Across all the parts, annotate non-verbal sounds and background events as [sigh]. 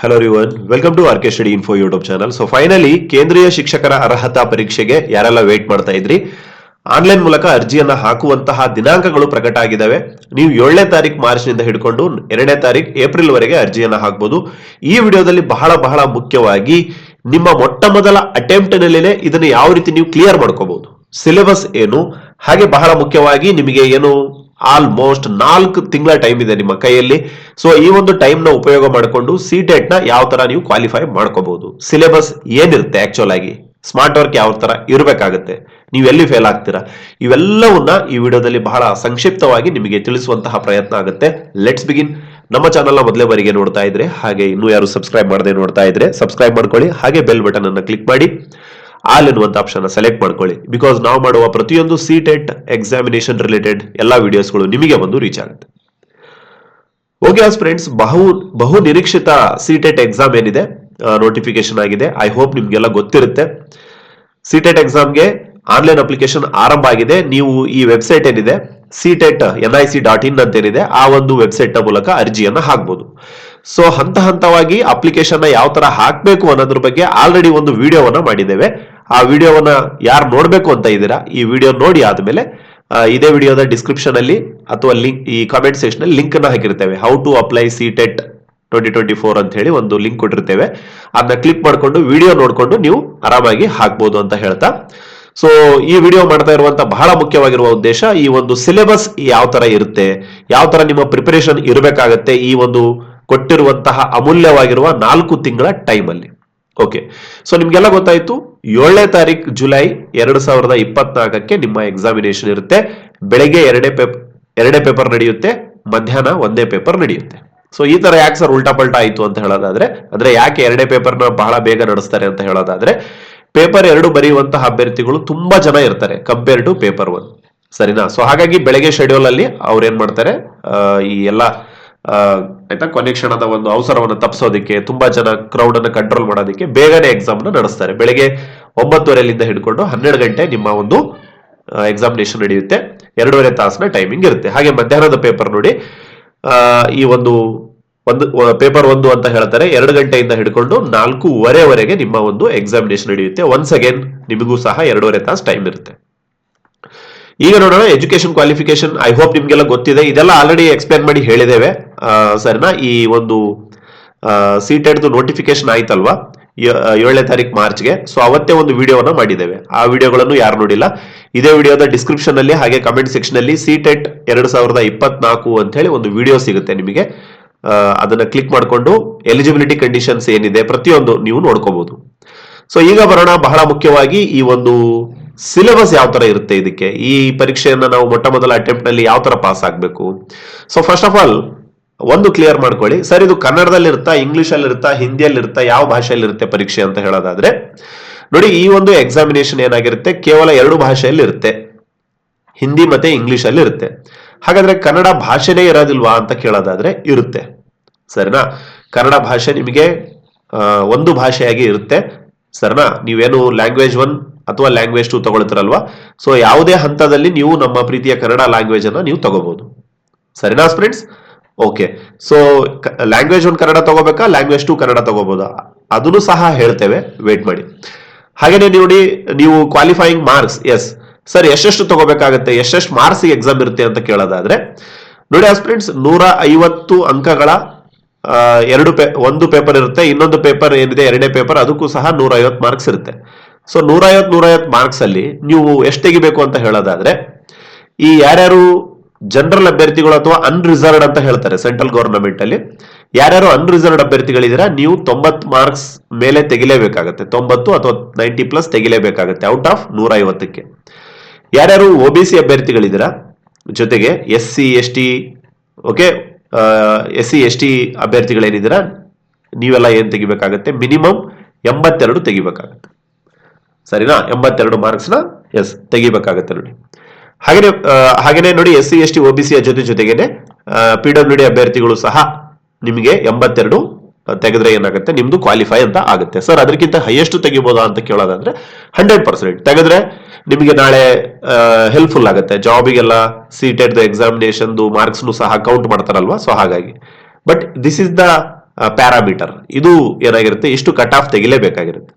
Hello ರಿವನ್ welcome to R K study info YouTube channel so finally ಕೇಂದ್ರೀಯ ಶಿಕ್ಷಕರ ಅರ್ಹತಾ ಪರೀಕ್ಷೆಗೆ ಯಾರೆಲ್ಲ ವೇಟ್ ಮಾಡ್ತಾ ಇದ್ರಿ? ಆನ್ಲೈನ್ ಮೂಲಕ ಅರ್ಜಿಯನ್ನ ಹಾಕುವಂತಹ ದಿನಾಂಕಗಳು ಪ್ರಕಟ ಆಗಿದ್ದಾವೆ. ನೀವು ಏಳನೇ ತಾರೀಕು ಮಾರ್ಚ್ನಿಂದ ಹಿಡ್ಕೊಂಡು ಎರಡನೇ ತಾರೀಕು ಏಪ್ರಿಲ್ ವರೆಗೆ ಅರ್ಜಿಯನ್ನ ಹಾಕ್ಬೋದು. ಈ ವಿಡಿಯೋದಲ್ಲಿ ಬಹಳ ಬಹಳ ಮುಖ್ಯವಾಗಿ ನಿಮ್ಮ ಮೊಟ್ಟ ಮೊದಲ ಅಟೆಂಪ್ಟ್ ನಲ್ಲಿನೇ ಇದನ್ನ ಯಾವ ರೀತಿ ನೀವು ಕ್ಲಿಯರ್ ಮಾಡ್ಕೋಬಹುದು. ಸಿಲೆಬಸ್ ಏನು? ಹಾಗೆ ಬಹಳ ಮುಖ್ಯವಾಗಿ ನಿಮಗೆ ಏನು ಆಲ್ಮೋಸ್ಟ್ ನಾಲ್ಕು ತಿಂಗಳ ಟೈಮ್ ಇದೆ ನಿಮ್ಮ ಕೈಯಲ್ಲಿ. ಸೊ ಈ ಒಂದು ಟೈಮ್ನ ಉಪಯೋಗ ಮಾಡಿಕೊಂಡು ಸಿಟೆಟ್ನ ಯಾವ ತರ ನೀವು ಕ್ವಾಲಿಫೈ ಮಾಡ್ಕೋಬಹುದು ಸಿಲೆಬಸ್ ಏನಿರುತ್ತೆ ಆಕ್ಚುಲ್ ಆಗಿ? ಸ್ಮಾರ್ಟ್ ವರ್ಕ್ ಯಾವ ತರ ಇರಬೇಕಾಗುತ್ತೆ? ನೀವು ಎಲ್ಲಿ ಫೇಲ್ ಆಗ್ತೀರಾ? ಇವೆಲ್ಲವನ್ನ ಈ ವಿಡಿಯೋದಲ್ಲಿ ಬಹಳ ಸಂಕ್ಷಿಪ್ತವಾಗಿ ನಿಮಗೆ ತಿಳಿಸುವಂತಹ ಪ್ರಯತ್ನ ಆಗುತ್ತೆ. ಲೆಟ್ಸ್ ಬಿಗಿನ್ ನಮ್ಮ ಚಾನಲ್ನ ಮೊದಲೇ ಬಾರಿಗೆ ನೋಡ್ತಾ ಇದ್ರೆ, ಹಾಗೆ ಇನ್ನೂ ಯಾರು ಸಬ್ಸ್ಕ್ರೈಬ್ ಮಾಡದೆ ನೋಡ್ತಾ ಇದ್ರೆ ಸಬ್ಸ್ಕ್ರೈಬ್ ಮಾಡ್ಕೊಳ್ಳಿ. ಹಾಗೆ ಬೆಲ್ ಬಟನ್ ಅನ್ನು ಕ್ಲಿಕ್ ಮಾಡಿ. ಆಲ್ ಎನ್ನುವಂತ ಆಪ್ಷನ್ ಸೆಲೆಕ್ಟ್ ಮಾಡ್ಕೊಳ್ಳಿ. ಬಿಕಾಸ್ ನಾವು ಮಾಡುವ ಪ್ರತಿಯೊಂದು ಸೀಟೆಟ್ ಎಕ್ಸಾಮಿನೇಷನ್ ರಿಲೇಟೆಡ್ ಎಲ್ಲ ವಿಡಿಯೋಸ್ಗಳು ನಿಮಗೆ ಬಂದು ರೀಚ್ ಆಗುತ್ತೆ. ಓಕೆ ಆಸ್ ಫ್ರೆಂಡ್ಸ್ ಬಹು ಬಹು ನಿರೀಕ್ಷಿತ ಸಿಟೆಟ್ ಎಕ್ಸಾಮ್ ಏನಿದೆ? ನೋಟಿಫಿಕೇಶನ್ ಆಗಿದೆ. ಐ ಹೋಪ್ ನಿಮ್ಗೆಲ್ಲ ಗೊತ್ತಿರುತ್ತೆ. ಸಿಟೆಟ್ ಎಕ್ಸಾಮ್ಗೆ ಆನ್ಲೈನ್ ಅಪ್ಲಿಕೇಶನ್ ಆರಂಭ ಆಗಿದೆ. ನೀವು ಈ ವೆಬ್ಸೈಟ್ ಏನಿದೆ? CTET N I C dot in ಅಂತ ಏನಿದೆ ಆ ಒಂದು ವೆಬ್ಸೈಟ್ ಮೂಲಕ ಅರ್ಜಿಯನ್ನು ಹಾಕ್ಬೋದು. ಸೊ ಹಂತ ಹಂತವಾಗಿ ಅಪ್ಲಿಕೇಶನ್ ಯಾವ ತರ ಹಾಕಬೇಕು ಅನ್ನೋದ್ರ ಬಗ್ಗೆ ಆಲ್ರೆಡಿ ಒಂದು ವಿಡಿಯೋವನ್ನ ಮಾಡಿದ್ದೇವೆ. ಆ ವಿಡಿಯೋವನ್ನ ಯಾರು ನೋಡಬೇಕು ಅಂತ ಇದ್ದೀರಾ, ಈ ವಿಡಿಯೋ ನೋಡಿ ಆದಮೇಲೆ ಇದೇ ವಿಡಿಯೋದ ಡಿಸ್ಕ್ರಿಪ್ಷನ್ ಅಲ್ಲಿ ಅಥವಾ ಲಿಂಕ್ ಈ ಕಾಮೆಂಟ್ ಸೆಕ್ಷನ್ ಅಲ್ಲಿ ಲಿಂಕ್ ಅನ್ನ ಹಾಕಿರ್ತೇವೆ. How to apply C TET twenty twenty four ಅಂತ ಹೇಳಿ ಒಂದು ಲಿಂಕ್ ಕೊಟ್ಟಿರ್ತೇವೆ. ಅದನ್ನ ಕ್ಲಿಕ್ ಮಾಡಿಕೊಂಡು ವಿಡಿಯೋ ನೋಡಿಕೊಂಡು ನೀವು ಆರಾಮಾಗಿ ಹಾಕ್ಬೋದು ಅಂತ ಹೇಳ್ತಾ. ಸೊ ಈ ವಿಡಿಯೋ ಮಾಡ್ತಾ ಇರುವಂತ ಬಹಳ ಮುಖ್ಯವಾಗಿರುವ ಉದ್ದೇಶ ಈ ಒಂದು ಸಿಲೆಬಸ್ ಯಾವ ತರ ಇರುತ್ತೆ, ಯಾವ ತರ ನಿಮ್ಮ ಪ್ರಿಪರೇಷನ್ ಇರಬೇಕಾಗತ್ತೆ, ಈ ಒಂದು ಕೊಟ್ಟಿರುವಂತಹ ಅಮೂಲ್ಯವಾಗಿರುವ ನಾಲ್ಕು ತಿಂಗಳ ಟೈಮ್ ಅಲ್ಲಿ. ಓಕೆ ಸೊ ನಿಮ್ಗೆಲ್ಲ ಗೊತ್ತಾಯ್ತು, ಏಳನೇ ತಾರೀಕು ಜುಲೈ ಎರಡು ಸಾವಿರದ ಇಪ್ಪತ್ನಾಲ್ಕಕ್ಕೆ ನಿಮ್ಮ ಎಕ್ಸಾಮಿನೇಷನ್ ಇರುತ್ತೆ. ಬೆಳಗ್ಗೆ ಎರಡೇ ಪೇಪರ್ ಎರಡೇ ಪೇಪರ್ ನಡೆಯುತ್ತೆ, ಮಧ್ಯಾಹ್ನ ಒಂದೇ ಪೇಪರ್ ನಡೆಯುತ್ತೆ. ಸೊ ಈ ತರ ಯಾಕೆ ಸರ್ ಉಲ್ಟಾ ಪಲ್ಟಾ ಆಯ್ತು ಅಂತ ಹೇಳೋದಾದ್ರೆ, ಅಂದ್ರೆ ಯಾಕೆ ಎರಡೇ ಪೇಪರ್ನ ಬಹಳ ಬೇಗ ನಡೆಸ್ತಾರೆ ಅಂತ ಹೇಳೋದಾದ್ರೆ ಪೇಪರ್ ಎರಡು ಬರೆಯುವಂತಹ ಅಭ್ಯರ್ಥಿಗಳು ತುಂಬಾ ಜನ ಇರ್ತಾರೆ ಕಂಪೇರ್ ಟು ಪೇಪರ್ ಒನ್ ಸರಿನಾ? ಸೊ ಹಾಗಾಗಿ ಬೆಳಗ್ಗೆ ಶೆಡ್ಯೂಲ್ ಅಲ್ಲಿ ಅವ್ರು ಏನ್ ಮಾಡ್ತಾರೆ ಈ ಎಲ್ಲ ಆಯ್ತಾ? ಕೊನೆ ಕ್ಷಣದ ಒಂದು ಅವಸರವನ್ನು ತಪ್ಪಿಸೋದಕ್ಕೆ ತುಂಬಾ ಜನ ಕ್ರೌಡ್ ಅನ್ನು ಕಂಟ್ರೋಲ್ ಮಾಡೋದಕ್ಕೆ ಬೇಗನೆ ಎಕ್ಸಾಮ್ನ ನಡೆಸ್ತಾರೆ. ಬೆಳಗ್ಗೆ ಒಂಬತ್ತುವರೆಲಿಂದ ಹಿಡ್ಕೊಂಡು ಹನ್ನೆರಡು ಗಂಟೆ ನಿಮ್ಮ ಒಂದು ಎಕ್ಸಾಮಿನೇಷನ್ ನಡೆಯುತ್ತೆ. ಎರಡೂವರೆ ತಾಸಿನ ಟೈಮಿಂಗ್ ಇರುತ್ತೆ. ಹಾಗೆ ಮಧ್ಯಾಹ್ನದ ಪೇಪರ್ ನೋಡಿ ಈ ಒಂದು ಒಂದು ಪೇಪರ್ ಒಂದು ಅಂತ ಹೇಳ್ತಾರೆ. ಎರಡು ಗಂಟೆಯಿಂದ ಹಿಡ್ಕೊಂಡು ನಾಲ್ಕೂವರೆವರೆಗೆ ನಿಮ್ಮ ಒಂದು ಎಕ್ಸಾಮಿನೇಷನ್ ನಡೆಯುತ್ತೆ. ಒನ್ಸ್ ಅಗೇನ್ ನಿಮಗೂ ಸಹ ಎರಡೂವರೆ ತಾಸು ಟೈಮ್ ಇರುತ್ತೆ. ಈಗ ನೋಡೋಣ ಎಜುಕೇಶನ್ ಕ್ವಾಲಿಫಿಕೇಶನ್ ಐ ಹೋಪ್ ನಿಮ್ಗೆಲ್ಲ ಗೊತ್ತಿದೆ. ಇದೆಲ್ಲ ಆಲ್ರೆಡಿ ಎಕ್ಸ್ಪ್ಲೇನ್ ಮಾಡಿ ಹೇಳಿದ್ದೇವೆ. ಸರಿನಾ? ಈ ಒಂದು ಸೀಟೆಡ್ದು ನೋಟಿಫಿಕೇಶನ್ ಆಯ್ತಲ್ವಾ? ಏಳನೇ ತಾರೀಕು ಮಾರ್ಚ್ಗೆ. ಸೊ ಅವತ್ತೇ ಒಂದು ವಿಡಿಯೋವನ್ನು ಮಾಡಿದ್ದೇವೆ. ಆ ವಿಡಿಯೋಗಳನ್ನು ಯಾರು ನೋಡಿಲ್ಲ. ಇದೇ ವಿಡಿಯೋದ ಡಿಸ್ಕ್ರಿಪ್ಷನ್ ಅಲ್ಲಿ ಹಾಗೆ ಕಮೆಂಟ್ ಸೆಕ್ಷನ್ ಅಲ್ಲಿ ಸೀಟೆಟ್ ಎರಡು ಸಾವಿರದ ಇಪ್ಪತ್ನಾಲ್ಕು ಅಂತ ಹೇಳಿ ಒಂದು ವಿಡಿಯೋ ಸಿಗುತ್ತೆ ನಿಮಗೆ. ಅದನ್ನ ಕ್ಲಿಕ್ ಮಾಡಿಕೊಂಡು ಎಲಿಜಿಬಿಲಿಟಿ ಕಂಡೀಷನ್ಸ್ ಏನಿದೆ ಪ್ರತಿಯೊಂದು ನೀವು ನೋಡ್ಕೋಬಹುದು ಸೊ ಈಗ ಬರೋಣ ಬಹಳ ಮುಖ್ಯವಾಗಿ ಈ ಒಂದು ಸಿಲೆಬಸ್ ಯಾವ ತರ ಇರುತ್ತೆ ಇದಕ್ಕೆ. ಈ ಪರೀಕ್ಷೆಯನ್ನ ನಾವು ಮೊಟ್ಟ ಮೊದಲ ಅಟೆಂಪ್ಟ್ನಲ್ಲಿ ಯಾವ ತರ ಪಾಸ್ ಆಗಬೇಕು? ಸೊ ಫಸ್ಟ್ ಆಫ್ ಆಲ್ ಒಂದು ಕ್ಲಿಯರ್ ಮಾಡ್ಕೊಳ್ಳಿ. ಸರ್, ಇದು ಕನ್ನಡದಲ್ಲಿ ಇರುತ್ತಾ ಇಂಗ್ಲಿಷ್ ಅಲ್ಲಿ ಇರುತ್ತಾ ಹಿಂದಿಯಲ್ಲಿ ಇರುತ್ತಾ ಯಾವ ಭಾಷೆಯಲ್ಲಿ ಇರುತ್ತೆ ಪರೀಕ್ಷೆ ಅಂತ ಹೇಳೋದಾದ್ರೆ, ನೋಡಿ, ಈ ಒಂದು ಎಕ್ಸಾಮಿನೇಷನ್ ಏನಾಗಿರುತ್ತೆ? ಕೇವಲ ಎರಡು ಭಾಷೆಯಲ್ಲಿ ಇರುತ್ತೆ ಹಿಂದಿ ಮತ್ತೆ ಇಂಗ್ಲಿಷ್ ಅಲ್ಲಿ ಇರುತ್ತೆ ಹಾಗಾದ್ರೆ ಕನ್ನಡ ಭಾಷೆನೇ ಇರೋದಿಲ್ವಾ ಅಂತ ಕೇಳೋದಾದ್ರೆ ಇರುತ್ತೆ. ಸರಿನಾ, ಕನ್ನಡ ಭಾಷೆ ನಿಮಗೆ ಒಂದು ಭಾಷೆಯಾಗಿ ಇರುತ್ತೆ. ಸರಿನಾ, ನೀವೇನು ಲ್ಯಾಂಗ್ವೇಜ್ ಒನ್ ಅಥವಾ ಲ್ಯಾಂಗ್ವೇಜ್ ಟು ತಗೊಳ್ತಿರಲ್ವಾ? ಸೊ ಯಾವುದೇ ಹಂತದಲ್ಲಿ ನೀವು ನಮ್ಮ ಪ್ರೀತಿಯ ಕನ್ನಡ ಲ್ಯಾಂಗ್ವೇಜ್ ಅನ್ನ ನೀವು ತಗೋಬಹುದು ಸರಿನಾ friends okay so language one Kannada ತಗೋಬೇಕಾ? ಲ್ಯಾಂಗ್ವೇಜ್ ಟು ಕನ್ನಡ ತಗೋಬಹುದಾ ಅದನ್ನು ಸಹ ಹೇಳ್ತೇವೆ. ವೇಟ್ ಮಾಡಿ. ಹಾಗೇನೆ ನೋಡಿ, ನೀವು ಕ್ವಾಲಿಫೈಯಿಂಗ್ ಮಾರ್ಕ್ಸ್ ಎಸ್ ಸರ್ ಎಷ್ಟೆಷ್ಟು ತಗೋಬೇಕಾಗುತ್ತೆ? ಎಷ್ಟೆಷ್ಟು ಮಾರ್ಕ್ಸ್ ಎಕ್ಸಾಮ್ ಇರುತ್ತೆ ಅಂತ ಕೇಳೋದಾದ್ರೆ, ನೋಡಿ ಫ್ರೆಂಡ್ಸ್ ನೂರ ಐವತ್ತು ಅಂಕಗಳ ಎರಡು ಪೇ, ಒಂದು ಪೇಪರ್ ಇರುತ್ತೆ. ಇನ್ನೊಂದು ಪೇಪರ್ ಏನಿದೆ? ಎರಡನೇ ಪೇಪರ್ ಅದಕ್ಕೂ ಸಹ ನೂರ ಐವತ್ತು ಮಾರ್ಕ್ಸ್ ಇರುತ್ತೆ. ಸೊ ನೂರ ಐವತ್ತು ನೂರ ಐವತ್ತು ಮಾರ್ಕ್ಸ್ ಅಲ್ಲಿ ನೀವು ಎಷ್ಟು ತೆಗಿಬೇಕು ಅಂತ ಹೇಳೋದಾದ್ರೆ, ಈ ಯಾರ್ಯಾರು ಜನರಲ್ ಅಭ್ಯರ್ಥಿಗಳು ಅಥವಾ ಅನ್ರಿಸರ್ವ್ಡ್ ಅಂತ ಹೇಳ್ತಾರೆ ಸೆಂಟ್ರಲ್ ಗವರ್ನಮೆಂಟ್ ಅಲ್ಲಿ. ಯಾರ್ಯಾರು ಅನ್ರಿಸರ್ವ್ಡ್ ಅಭ್ಯರ್ಥಿಗಳಿದ್ದೀರಾ, ನೀವು ತೊಂಬತ್ ಮಾರ್ಕ್ಸ್ ಮೇಲೆ ತೆಗಿಲೇಬೇಕಾಗತ್ತೆ. ತೊಂಬತ್ತು ಅಥವಾ ನೈಂಟಿ ಪ್ಲಸ್ ತೆಗಿಲೇಬೇಕಾಗತ್ತೆ. ಔಟ್ ಆಫ್ ನೂರ ಐವತ್ತಕ್ಕೆ ಯಾರ್ಯಾರು ಒ ಬಿ ಸಿ ಅಭ್ಯರ್ಥಿಗಳಿದ್ದೀರಾ, ಜೊತೆಗೆ S C S T okay S C S T ಅಭ್ಯರ್ಥಿಗಳೇನಿದ್ದೀರಾ, ನೀವೆಲ್ಲ ಏನ್ ತೆಗಿಬೇಕಾಗತ್ತೆ? ಮಿನಿಮಮ್ ಎಂಬತ್ತೆರಡು ತೆಗಿಬೇಕಾಗತ್ತೆ. ಸರಿನಾ? ಎಂಬತ್ತೆರಡು ಮಾರ್ಕ್ಸ್ನ ಎಸ್ ತೆಗಿಬೇಕಾಗತ್ತೆ ನೋಡಿ. ಹಾಗೇನೆ ಹಾಗೆಯೇ ಹಾಗೇನೆ ನೋಡಿ ಎಸ್ ಸಿ ಎಸ್ ಟಿ ಒಬಿಸಿಯ ಜೊತೆ ಜೊತೆಗೇನೆ ಪಿ ಡಬ್ಲ್ಯೂ ಡಿ ಅಭ್ಯರ್ಥಿಗಳು ಸಹ ನಿಮಗೆ ಎಂಬತ್ತೆರಡು ತೆಗೆದ್ರೆ ಏನಾಗುತ್ತೆ? ನಿಮ್ದು ಕ್ವಾಲಿಫೈ ಅಂತ ಆಗುತ್ತೆ. ಸರ್ ಅದಕ್ಕಿಂತ ಹೈಯೆಸ್ಟ್ ತೆಗಿಬೋದಾ ಅಂತ ಕೇಳೋದಾದ್ರೆ ಹಂಡ್ರೆಡ್ ಪರ್ಸೆಂಟ್ ತೆಗೆದ್ರೆ ನಿಮಗೆ ನಾಳೆ ಹೆಲ್ಪ್ಫುಲ್ ಆಗುತ್ತೆ. ಜಾಬಿಗೆಲ್ಲ ಸೀಟೆಡ್ ಎಕ್ಸಾಮಿನೇಷನ್ದು ಮಾರ್ಕ್ಸ್ನು ಸಹ ಕೌಂಟ್ ಮಾಡ್ತಾರಲ್ವಾ? ಸೊ ಹಾಗಾಗಿ. But this is the parameter ಇದು ಏನಾಗಿರುತ್ತೆ? ಇಷ್ಟು ಕಟ್ ಆಫ್ ತೆಗಿಲೇಬೇಕಾಗಿರುತ್ತೆ.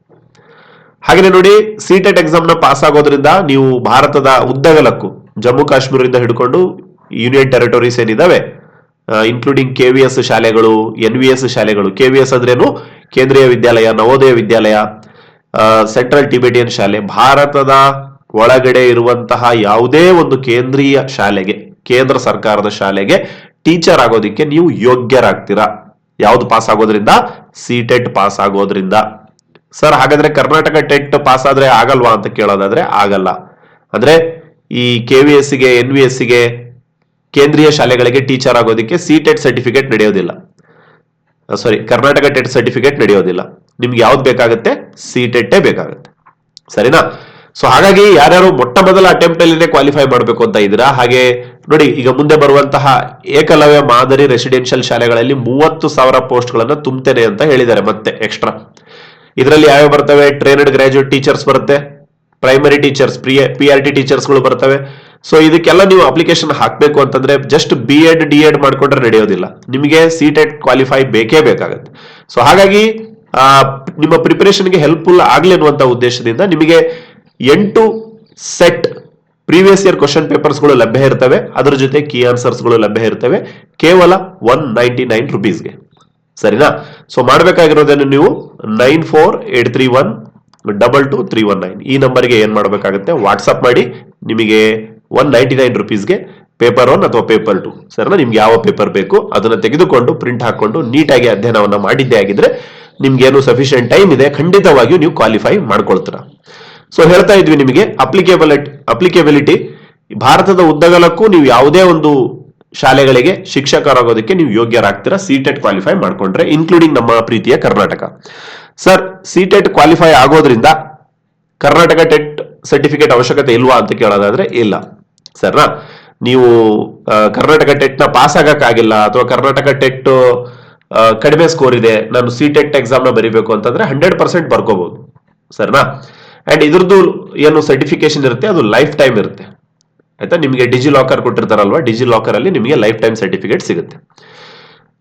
ಹಾಗೆ ನೋಡಿ ಸಿಟೆಟ್ ಎಕ್ಸಾಮ್ನ ಪಾಸ್ ಆಗೋದ್ರಿಂದ ನೀವು ಭಾರತದ ಉದ್ದಗಲಕ್ಕೂ ಜಮ್ಮು ಕಾಶ್ಮೀರದಿಂದ ಹಿಡ್ಕೊಂಡು ಯೂನಿಯನ್ ಟೆರಿಟೋರೀಸ್ ಏನಿದಾವೆ ಇನ್ಕ್ಲೂಡಿಂಗ್ ಕೆ ವಿ ಎಸ್ ಶಾಲೆಗಳು ಎನ್ ವಿ ಎಸ್ ಶಾಲೆಗಳು ಕೆ ವಿ ಎಸ್ ಅಂದ್ರೇನು? ಕೇಂದ್ರೀಯ ವಿದ್ಯಾಲಯ, ನವೋದಯ ವಿದ್ಯಾಲಯ ಸೆಂಟ್ರಲ್ ಟಿಬೆಟಿಯನ್ ಶಾಲೆ, ಭಾರತದ ಒಳಗಡೆ ಇರುವಂತಹ ಯಾವುದೇ ಒಂದು ಕೇಂದ್ರೀಯ ಶಾಲೆಗೆ, ಕೇಂದ್ರ ಸರ್ಕಾರದ ಶಾಲೆಗೆ ಟೀಚರ್ ಆಗೋದಿಕ್ಕೆ ನೀವು ಯೋಗ್ಯರಾಗ್ತೀರಾ? ಯಾವ್ದು ಪಾಸ್ ಆಗೋದ್ರಿಂದ? ಸಿ ಟೆಟ್ ಪಾಸ್ ಆಗೋದ್ರಿಂದ. ಸರ್, ಹಾಗಾದ್ರೆ ಕರ್ನಾಟಕ ಟೆಟ್ ಪಾಸ್ ಆದ್ರೆ ಆಗಲ್ವಾ ಅಂತ ಕೇಳೋದಾದ್ರೆ ಆಗಲ್ಲ. ಅಂದ್ರೆ ಈ ಕೆ ವಿ ಎಸ್ಗೆ ಎನ್ ವಿ ಎಸ್ಗೆ, ಕೇಂದ್ರೀಯ ಶಾಲೆಗಳಿಗೆ ಟೀಚರ್ ಆಗೋದಕ್ಕೆ ಸಿ ಟೆಟ್ ಸರ್ಟಿಫಿಕೇಟ್ ನಡೆಯೋದಿಲ್ಲ. ಸಾರಿ ಕರ್ನಾಟಕ ಟೆಟ್ ಸರ್ಟಿಫಿಕೇಟ್ ನಡೆಯೋದಿಲ್ಲ. ನಿಮ್ಗೆ ಯಾವ್ದು ಬೇಕಾಗುತ್ತೆ? ಸಿ ಟೆಟ್ಟೇ ಬೇಕಾಗುತ್ತೆ. ಸರಿನಾ? ಸೊ ಹಾಗಾಗಿ ಯಾರ್ಯಾರು ಮೊಟ್ಟ ಮೊದಲ ಅಟೆಂಪ್ಟ್ ಅಲ್ಲಿನೇ ಕ್ವಾಲಿಫೈ ಮಾಡಬೇಕು ಅಂತ ಇದ್ದೀರಾ? ಹಾಗೆ ನೋಡಿ, ಈಗ ಮುಂದೆ ಬರುವಂತಹ ಏಕಲವ್ಯ ಮಾದರಿ ರೆಸಿಡೆನ್ಷಿಯಲ್ ಶಾಲೆಗಳಲ್ಲಿ ಮೂವತ್ತು ಸಾವಿರ ಪೋಸ್ಟ್ ಗಳನ್ನ ತುಂಬುತ್ತೇನೆ ಅಂತ ಹೇಳಿದ್ದಾರೆ ಮತ್ತೆ ಎಕ್ಸ್ಟ್ರಾ ಇದರಲ್ಲಿ ಯಾವ್ಯಾವ ಬರ್ತವೆ? ಟ್ರೈನಡ್ ಗ್ರಾಜುಯೇಟ್ ಟೀಚರ್ಸ್ ಬರುತ್ತೆ primary teachers P P R T ಟೀಚರ್ಸ್ಗಳು ಬರ್ತವೆ. ಸೊ ಇದಕ್ಕೆಲ್ಲ ನೀವು ಅಪ್ಲಿಕೇಶನ್ ಹಾಕಬೇಕು ಅಂತಂದ್ರೆ just B Ed D Ed ಮಾಡ್ಕೊಂಡ್ರೆ ನಡೆಯೋದಿಲ್ಲ. ನಿಮಗೆ ಸಿ ಟೆಟ್ ಕ್ವಾಲಿಫೈ ಬೇಕೇ ಬೇಕಾಗುತ್ತೆ. ಸೊ ಹಾಗಾಗಿ ನಿಮ್ಮ ಪ್ರಿಪರೇಷನ್ಗೆ ಹೆಲ್ಪ್ಫುಲ್ ಆಗಲಿ ಅನ್ನುವಂಥ ಉದ್ದೇಶದಿಂದ ನಿಮಗೆ ಎಂಟು ಸೆಟ್ ಪ್ರೀವಿಯಸ್ ಇಯರ್ ಕ್ವಶನ್ ಪೇಪರ್ಸ್ಗಳು ಲಭ್ಯ ಇರ್ತವೆ. ಅದರ ಜೊತೆ ಕೀ ಆನ್ಸರ್ಸ್ಗಳು ಲಭ್ಯ ಇರ್ತವೆ. ಕೇವಲ ಒನ್ ನೈಂಟಿ ನೈನ್ ರುಪೀಸ್ಗೆ ಸರಿನಾ? ಸೊ ಮಾಡಬೇಕಾಗಿರೋದನ್ನು ನೀವು? Nine four eight three one double two three one nine ಈ ನಂಬರ್ಗೆ ಏನ್ ಮಾಡಬೇಕಾಗುತ್ತೆ? ವಾಟ್ಸಪ್ ಮಾಡಿ. ನಿಮಗೆ ಒನ್ ನೈಂಟಿ ನೈನ್ ರುಪೀಸ್ಗೆ ಪೇಪರ್ ಒನ್ ಅಥವಾ ಪೇಪರ್ ಟು ಸರಿನಾ? ನಿಮ್ಗೆ ಯಾವ ಪೇಪರ್ ಬೇಕು? ಅದನ್ನ ತೆಗೆದುಕೊಂಡು ಪ್ರಿಂಟ್ ಹಾಕೊಂಡು, ನೀಟಾಗಿ ಅಧ್ಯಯನವನ್ನ ಮಾಡಿದ್ದೇ ಆಗಿದ್ರೆ ನಿಮ್ಗೆ ಏನು ಸಫಿಷಿಯಂಟ್ ಟೈಮ್ ಇದೆ, ಖಂಡಿತವಾಗಿಯೂ ನೀವು ಕ್ವಾಲಿಫೈ ಮಾಡ್ಕೊಳ್ತೀರಾ. ಸೊ ಹೇಳ್ತಾ ಇದ್ವಿ ನಿಮಗೆ ಅಪ್ಲಿಕೇಬಲ್ ಅಪ್ಲಿಕೇಬಿಲಿಟಿ ಭಾರತದ ಉದ್ದಗಲಕ್ಕೂ ನೀವು ಯಾವುದೇ ಒಂದು ಶಾಲೆಗಳಿಗೆ ಶಿಕ್ಷಕರಾಗೋದಕ್ಕೆ ನೀವು ಯೋಗ್ಯರಾಗ್ತೀರಾ? ಸಿ ಟೆಟ್ ಕ್ವಾಲಿಫೈ ಮಾಡ್ಕೊಂಡ್ರೆ ಇನ್ಕ್ಲೂಡಿಂಗ್ ನಮ್ಮ ಪ್ರೀತಿಯ Karnataka. Sir C TET qualify ಆಗೋದ್ರಿಂದ ಕರ್ನಾಟಕ ಟೆಟ್ ಸರ್ಟಿಫಿಕೇಟ್ ಅವಶ್ಯಕತೆ ಇಲ್ವಾ ಅಂತ ಕೇಳೋದಾದ್ರೆ ಇಲ್ಲ. ಸರ್ನಾ ನೀವು ಕರ್ನಾಟಕ ಟೆಟ್ನ ಪಾಸ್ ಆಗಕ್ಕಾಗಿಲ್ಲ ಅಥವಾ ಕರ್ನಾಟಕ ಟೆಟ್ ಕಡಿಮೆ ಸ್ಕೋರ್ ಇದೆ, ನಾನು ಸಿ ಟೆಟ್ ಎಕ್ಸಾಮ್ನ ಬರಿಬೇಕು ಅಂತಂದ್ರೆ ಹಂಡ್ರೆಡ್ ಪರ್ಸೆಂಟ್ ಬರ್ಕೋಬಹುದು ಸರ್ನಾ ಅಂಡ್ ಇದ್ರದ್ದು ಏನು ಸರ್ಟಿಫಿಕೇಶನ್ ಇರುತ್ತೆ? ಅದು ಲೈಫ್ ಟೈಮ್ ಇರುತ್ತೆ. ಆಯ್ತಾ? ನಿಮಗೆ ಡಿಜಿ ಲಾಕರ್ ಕೊಟ್ಟಿರ್ತಾರಲ್ವಾ? ಡಿಜಿ ಲಾಕರ್ ಅಲ್ಲಿ ನಿಮಗೆ ಲೈಫ್ ಟೈಮ್ ಸರ್ಟಿಫಿಕೇಟ್ ಸಿಗುತ್ತೆ.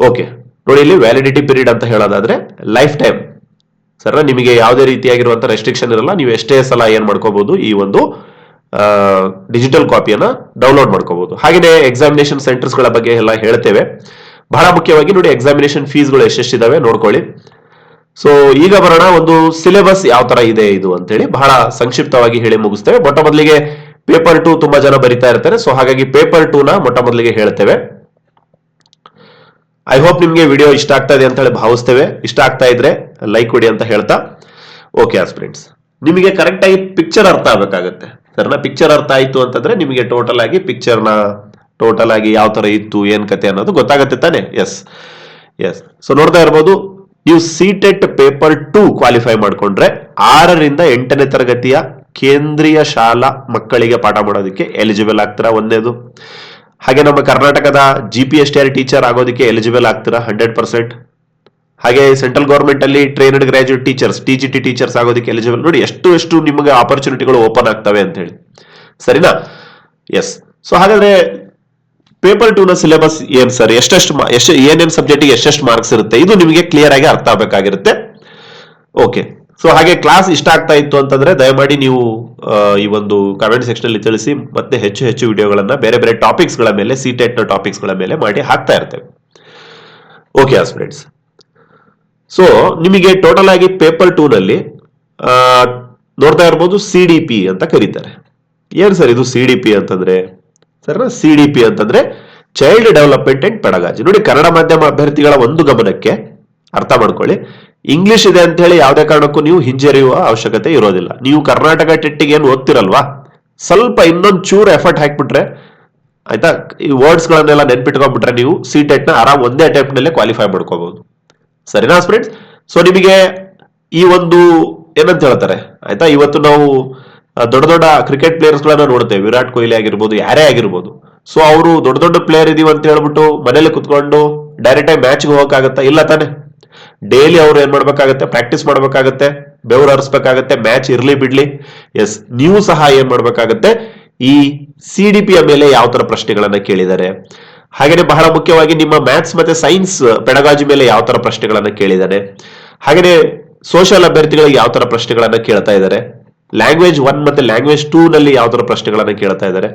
ಓಕೆ ನೋಡಿ, ಇಲ್ಲಿ ವ್ಯಾಲಿಡಿಟಿ ಪೀರಿಯಡ್ ಅಂತ ಹೇಳೋದಾದ್ರೆ ಲೈಫ್ ಟೈಮ್ ಸರ್ ನಿಮಗೆ ಯಾವುದೇ ರೀತಿಯಾಗಿರುವಂತಹ ರೆಸ್ಟ್ರಿಕ್ಷನ್ ಇರಲ್ಲ. ನೀವು ಎಷ್ಟೇ ಸಲ ಏನ್ ಮಾಡ್ಕೋಬಹುದು ಈ ಒಂದು ಡಿಜಿಟಲ್ ಕಾಪಿಯನ್ನ ಡೌನ್ಲೋಡ್ ಮಾಡ್ಕೋಬಹುದು ಹಾಗೆಯೇ ಎಕ್ಸಾಮಿನೇಷನ್ ಸೆಂಟರ್ಸ್ಗಳ ಬಗ್ಗೆ ಎಲ್ಲ ಹೇಳ್ತೇವೆ. ಬಹಳ ಮುಖ್ಯವಾಗಿ ನೋಡಿ ಎಕ್ಸಾಮಿನೇಷನ್ ಫೀಸ್ಗಳು ಎಷ್ಟೆಷ್ಟಿದಾವೆ ನೋಡ್ಕೊಳ್ಳಿ. ಸೊ ಈಗ ಬರೋಣ, ಒಂದು ಸಿಲೆಬಸ್ ಯಾವ ತರ ಇದೆ ಇದು ಅಂತೇಳಿ ಬಹಳ ಸಂಕ್ಷಿಪ್ತವಾಗಿ ಹೇಳಿ ಮುಗಿಸ್ತೇವೆ. ಮೊಟ್ಟ ಮೊದಲಿಗೆ ಪೇಪರ್ ಟು ತುಂಬಾ ಜನ ಬರಿತಾ ಇರ್ತಾರೆ. ಸೊ ಹಾಗಾಗಿ ಪೇಪರ್ ಟೂ ನ ಮೊಟ್ಟ ಮೊದಲಿಗೆ ಹೇಳ್ತೇವೆ. ಐ ಹೋಪ್ ನಿಮ್ಗೆ ವಿಡಿಯೋ ಇಷ್ಟ ಆಗ್ತಾ ಇದೆ ಅಂತ ಹೇಳಿ ಭಾವಿಸ್ತೇವೆ. ಇಷ್ಟ ಆಗ್ತಾ ಇದ್ರೆ ಲೈಕ್ ಕೊಡಿ ಅಂತ ಹೇಳ್ತಾ. ಓಕೆ ಆಸ್ಪಿರೆಂಟ್ಸ್ ನಿಮಗೆ ಕರೆಕ್ಟ್ ಆಗಿ ಪಿಕ್ಚರ್ ಅರ್ಥ ಆಗ್ಬೇಕಾಗತ್ತೆ. ಸರ್ನ ಪಿಕ್ಚರ್ ಅರ್ಥ ಆಯ್ತು ಅಂತಂದ್ರೆ ನಿಮಗೆ ಟೋಟಲ್ ಆಗಿ ಪಿಕ್ಚರ್ನ ಟೋಟಲ್ ಆಗಿ ಯಾವ ತರ ಇತ್ತು, ಏನ್ ಕತೆ ಅನ್ನೋದು ಗೊತ್ತಾಗತ್ತೆ ತಾನೆ? ಎಸ್ ಎಸ್ ಸೊ ನೋಡ್ತಾ ಇರ್ಬೋದು, ನೀವು ಸೀಟೆಟ್ ಪೇಪರ್ ಟೂ ಕ್ವಾಲಿಫೈ ಮಾಡಿಕೊಂಡ್ರೆ ಆರರಿಂದ ಎಂಟನೇ ತರಗತಿಯ ಕೇಂದ್ರೀಯ ಶಾಲಾ ಮಕ್ಕಳಿಗೆ ಪಾಠ ಮಾಡೋದಕ್ಕೆ ಎಲಿಜಿಬಲ್ ಆಗ್ತೀರಾ? ಒಂದೇದು. ಹಾಗೆ ನಮ್ಮ ಕರ್ನಾಟಕದ G P S T R teacher ಆಗೋದಕ್ಕೆ ಎಲಿಜಿಬಲ್ ಆಗ್ತೀರಾ? ಹಂಡ್ರೆಡ್ ಪರ್ಸೆಂಟ್ ಹಾಗೆ ಸೆಂಟ್ರಲ್ ಗೌರ್ಮೆಂಟ್ ಅಲ್ಲಿ trained graduate teachers T G T teachers ಆಗೋದಕ್ಕೆ ಎಲಿಜಿಬಲ್ ನೋಡಿ, ಎಷ್ಟು ಎಷ್ಟು ನಿಮಗೆ ಆಪರ್ಚುನಿಟಿಗಳು ಓಪನ್ ಆಗ್ತವೆ ಅಂತ ಹೇಳಿ. ಸರಿನಾ? ಎಸ್ ಸೊ ಹಾಗಾದ್ರೆ ಪೇಪರ್ ಟೂ ನ ಸಿಲೆಬಸ್ ಏನ್ ಸರ್ ಎಷ್ಟೆಷ್ಟು ಎಷ್ಟು ಏನೇನು ಸಬ್ಜೆಕ್ಟ್ ಎಷ್ಟೆಷ್ಟು ಮಾರ್ಕ್ಸ್ ಇರುತ್ತೆ? ಇದು ನಿಮಗೆ ಕ್ಲಿಯರ್ ಆಗಿ ಅರ್ಥ ಆಗಬೇಕಾಗಿರುತ್ತೆ. ಓಕೆ ಸೊ ಹಾಗೆ ಕ್ಲಾಸ್ ಇಷ್ಟ ಆಗ್ತಾ ಇತ್ತು ಅಂತಂದ್ರೆ ದಯಮಾಡಿ ನೀವು ಈ ಒಂದು ಕಮೆಂಟ್ ಸೆಕ್ಷನ್ ಅಲ್ಲಿ ತಿಳಿಸಿ ಮತ್ತೆ ಹೆಚ್ಚು ಹೆಚ್ಚು ವಿಡಿಯೋಗಳನ್ನ ಬೇರೆ ಬೇರೆ ಟಾಪಿಕ್ಸ್ಗಳ ಮೇಲೆ ಸಿ ಟೆಟ್ ಟಾಪಿಕ್ಸ್ಗಳ ಮೇಲೆ ಮಾಡಿ ಹಾಕ್ತಾ ಇರ್ತೇವೆ. ಓಕೆ ಆಸ್ಪಿರೆಂಟ್ಸ್ ಸೊ ನಿಮಗೆ ಟೋಟಲ್ ಆಗಿ ಪೇಪರ್ ಟೂ ನಲ್ಲಿ ನೋಡ್ತಾ ಇರ್ಬೋದು ಸಿ ಡಿ ಪಿ ಅಂತ ಕರೀತಾರೆ. ಏನ್ ಸರ್ ಇದು ಸಿ ಡಿ ಪಿ ಅಂತಂದ್ರೆ? ಸರ್ ಸಿ ಡಿ ಪಿ ಅಂತಂದ್ರೆ ಚೈಲ್ಡ್ ಡೆವಲಪ್ಮೆಂಟ್ ಅಂಡ್ ಪಡಗಾಜಿ ನೋಡಿ ಕನ್ನಡ ಮಾಧ್ಯಮ ಅಭ್ಯರ್ಥಿಗಳ ಒಂದು ಗಮನಕ್ಕೆ ಅರ್ಥ ಮಾಡ್ಕೊಳ್ಳಿ. ಇಂಗ್ಲಿಷ್ ಇದೆ ಅಂತ ಹೇಳಿ ಯಾವುದೇ ಕಾರಣಕ್ಕೂ ನೀವು ಹಿಂಜರಿಯುವ ಅವಶ್ಯಕತೆ ಇರೋದಿಲ್ಲ. ನೀವು ಕರ್ನಾಟಕ ಟೆಟ್ಟಿಗೆ ಏನು ಓದ್ತಿರಲ್ವಾ? ಸ್ವಲ್ಪ ಇನ್ನೊಂದು ಚೂರು ಎಫರ್ಟ್ ಹಾಕ್ಬಿಟ್ರೆ, ಆಯ್ತಾ? ಈ ವರ್ಡ್ಸ್ಗಳನ್ನೆಲ್ಲ ನೆನ್ಪಿಟ್ಕೊಂಡ್ಬಿಟ್ರೆ ನೀವು ಸಿ ಟೆಟ್ನ ಆರಾಮ್ ಒಂದೇ ಅಟೆಂಪ್ಟ್ ನಲ್ಲೇ ಕ್ವಾಲಿಫೈ ಮಾಡ್ಕೋಬಹುದು. ಸರಿನಾ ಫ್ರೆಂಡ್ಸ್ ಸೊ ನಿಮಗೆ ಈ ಒಂದು ಏನಂತ ಹೇಳ್ತಾರೆ? ಆಯ್ತಾ? ಇವತ್ತು ನಾವು ದೊಡ್ಡ ದೊಡ್ಡ ಕ್ರಿಕೆಟ್ ಪ್ಲೇಯರ್ಸ್ ಗಳನ್ನ ನೋಡ್ತೇವೆ. ವಿರಾಟ್ ಕೊಹ್ಲಿ ಆಗಿರ್ಬೋದು, ಯಾರೇ ಆಗಿರ್ಬೋದು. ಸೊ ಅವರು ದೊಡ್ಡ ದೊಡ್ಡ ಪ್ಲೇಯರ್ ಇದೀವಿ ಅಂತ ಹೇಳ್ಬಿಟ್ಟು ಮನೇಲಿ ಕುತ್ಕೊಂಡು ಡೈರೆಕ್ಟ್ ಆಗಿ ಮ್ಯಾಚ್ಗೆ ಹೋಗಕ್ಕಾಗತ್ತಾ? ಇಲ್ಲ ತಾನೆ? ಡೈಲಿ ಅವ್ರು ಏನ್ ಮಾಡ್ಬೇಕಾಗತ್ತೆ? ಪ್ರಾಕ್ಟೀಸ್ ಮಾಡ್ಬೇಕಾಗತ್ತೆ? ಬೆವರು ಹರಿಸ್ಬೇಕಾಗತ್ತೆ? ಮ್ಯಾಚ್ ಇರ್ಲಿ ಬಿಡ್ಲಿ? ಎಸ್ ನೀವು ಸಹ ಏನ್ ಮಾಡ್ಬೇಕಾಗತ್ತೆ? ಈ ಸಿ ಡಿ ಪಿಯ ಮೇಲೆ ಯಾವ ತರ ಪ್ರಶ್ನೆಗಳನ್ನ ಕೇಳಿದ್ದಾರೆ ಹಾಗೇನೆ ಬಹಳ ಮುಖ್ಯವಾಗಿ ನಿಮ್ಮ ಮ್ಯಾಥ್ಸ್ ಮತ್ತೆ ಸೈನ್ಸ್ ಪೆಡಗಾಜಿ ಮೇಲೆ ಯಾವ ತರ ಪ್ರಶ್ನೆಗಳನ್ನ ಕೇಳಿದ್ದಾರೆ ಹಾಗೇನೆ ಸೋಷಿಯಲ್ ಅಭ್ಯರ್ಥಿಗಳಿಗೆ ಯಾವ ತರ ಪ್ರಶ್ನೆಗಳನ್ನ ಕೇಳ್ತಾ ಇದ್ದಾರೆ? ಲ್ಯಾಂಗ್ವೇಜ್ ಒನ್ ಮತ್ತೆ ಲ್ಯಾಂಗ್ವೇಜ್ ಟೂ ನಲ್ಲಿ ಯಾವ್ದಾರ ಪ್ರಶ್ನೆಗಳನ್ನ ಕೇಳ್ತಾ ಇದ್ದಾರೆ.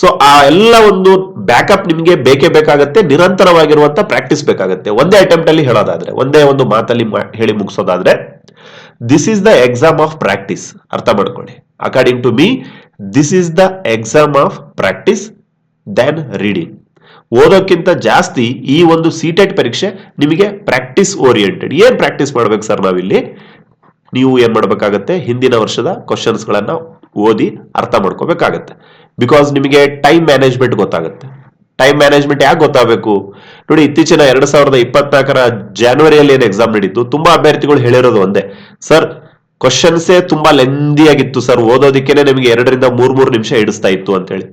ಸೊ ಆ ಎಲ್ಲ ಒಂದು ಬ್ಯಾಕಪ್ ನಿಮಗೆ ಬೇಕೇ ಬೇಕಾಗುತ್ತೆ, ನಿರಂತರವಾಗಿರುವಂತ ಪ್ರಾಕ್ಟೀಸ್ ಬೇಕಾಗುತ್ತೆ. ಒಂದೇ ಅಟೆಂಪ್ಟ್ ಅಲ್ಲಿ ಹೇಳೋದಾದ್ರೆ, ಒಂದೇ ಒಂದು ಮಾತಲ್ಲಿ ಹೇಳಿ ಮುಗಿಸೋದಾದ್ರೆ this is the exam of practice ಅರ್ಥ ಮಾಡ್ಕೊಳ್ಳಿ. According to me this is the exam of practice then reading ಓದೋಕ್ಕಿಂತ ಜಾಸ್ತಿ ಈ ಒಂದು ಸಿಟೆಟ್ ಪರೀಕ್ಷೆ ನಿಮಗೆ ಪ್ರಾಕ್ಟೀಸ್ ಓರಿಯೆಂಟೆಡ್ ಏನ್ ಪ್ರಾಕ್ಟೀಸ್ ಮಾಡ್ಬೇಕು ಸರ್ ನಾವಿಲ್ಲಿ? ನೀವು ಏನ್ ಮಾಡಬೇಕಾಗತ್ತೆ? ಹಿಂದಿನ ವರ್ಷದ ಕ್ವಶನ್ಸ್ ಗಳನ್ನ ಓದಿ ಅರ್ಥ ಮಾಡ್ಕೋಬೇಕಾಗತ್ತೆ. ಬಿಕಾಸ್ ನಿಮಗೆ ಟೈಮ್ ಮ್ಯಾನೇಜ್ಮೆಂಟ್ ಗೊತ್ತಾಗುತ್ತೆ. ಟೈಮ್ ಮ್ಯಾನೇಜ್ಮೆಂಟ್ ಯಾಕೆ ಗೊತ್ತಾಗಬೇಕು? ನೋಡಿ, ಇತ್ತೀಚಿನ ಎರಡ್ ಸಾವಿರದ ಇಪ್ಪತ್ನಾಲ್ಕರ ಜಾನ್ವರಿಯಲ್ಲಿ ಏನು ಎಕ್ಸಾಮ್ ನಡೀತು? ತುಂಬಾ ಅಭ್ಯರ್ಥಿಗಳು ಹೇಳಿರೋದು ಒಂದೇ. ಸರ್ ಕ್ವಶನ್ಸೇ ತುಂಬಾ ಲೆಂದಿಯಾಗಿತ್ತು ಸರ್ ಓದೋದಕ್ಕೇನೆ ನಿಮಗೆ ಎರಡರಿಂದ ಮೂರ್, ಮೂರು ನಿಮಿಷ ಹಿಡಿಸ್ತಾ ಇತ್ತು ಅಂತ ಹೇಳಿ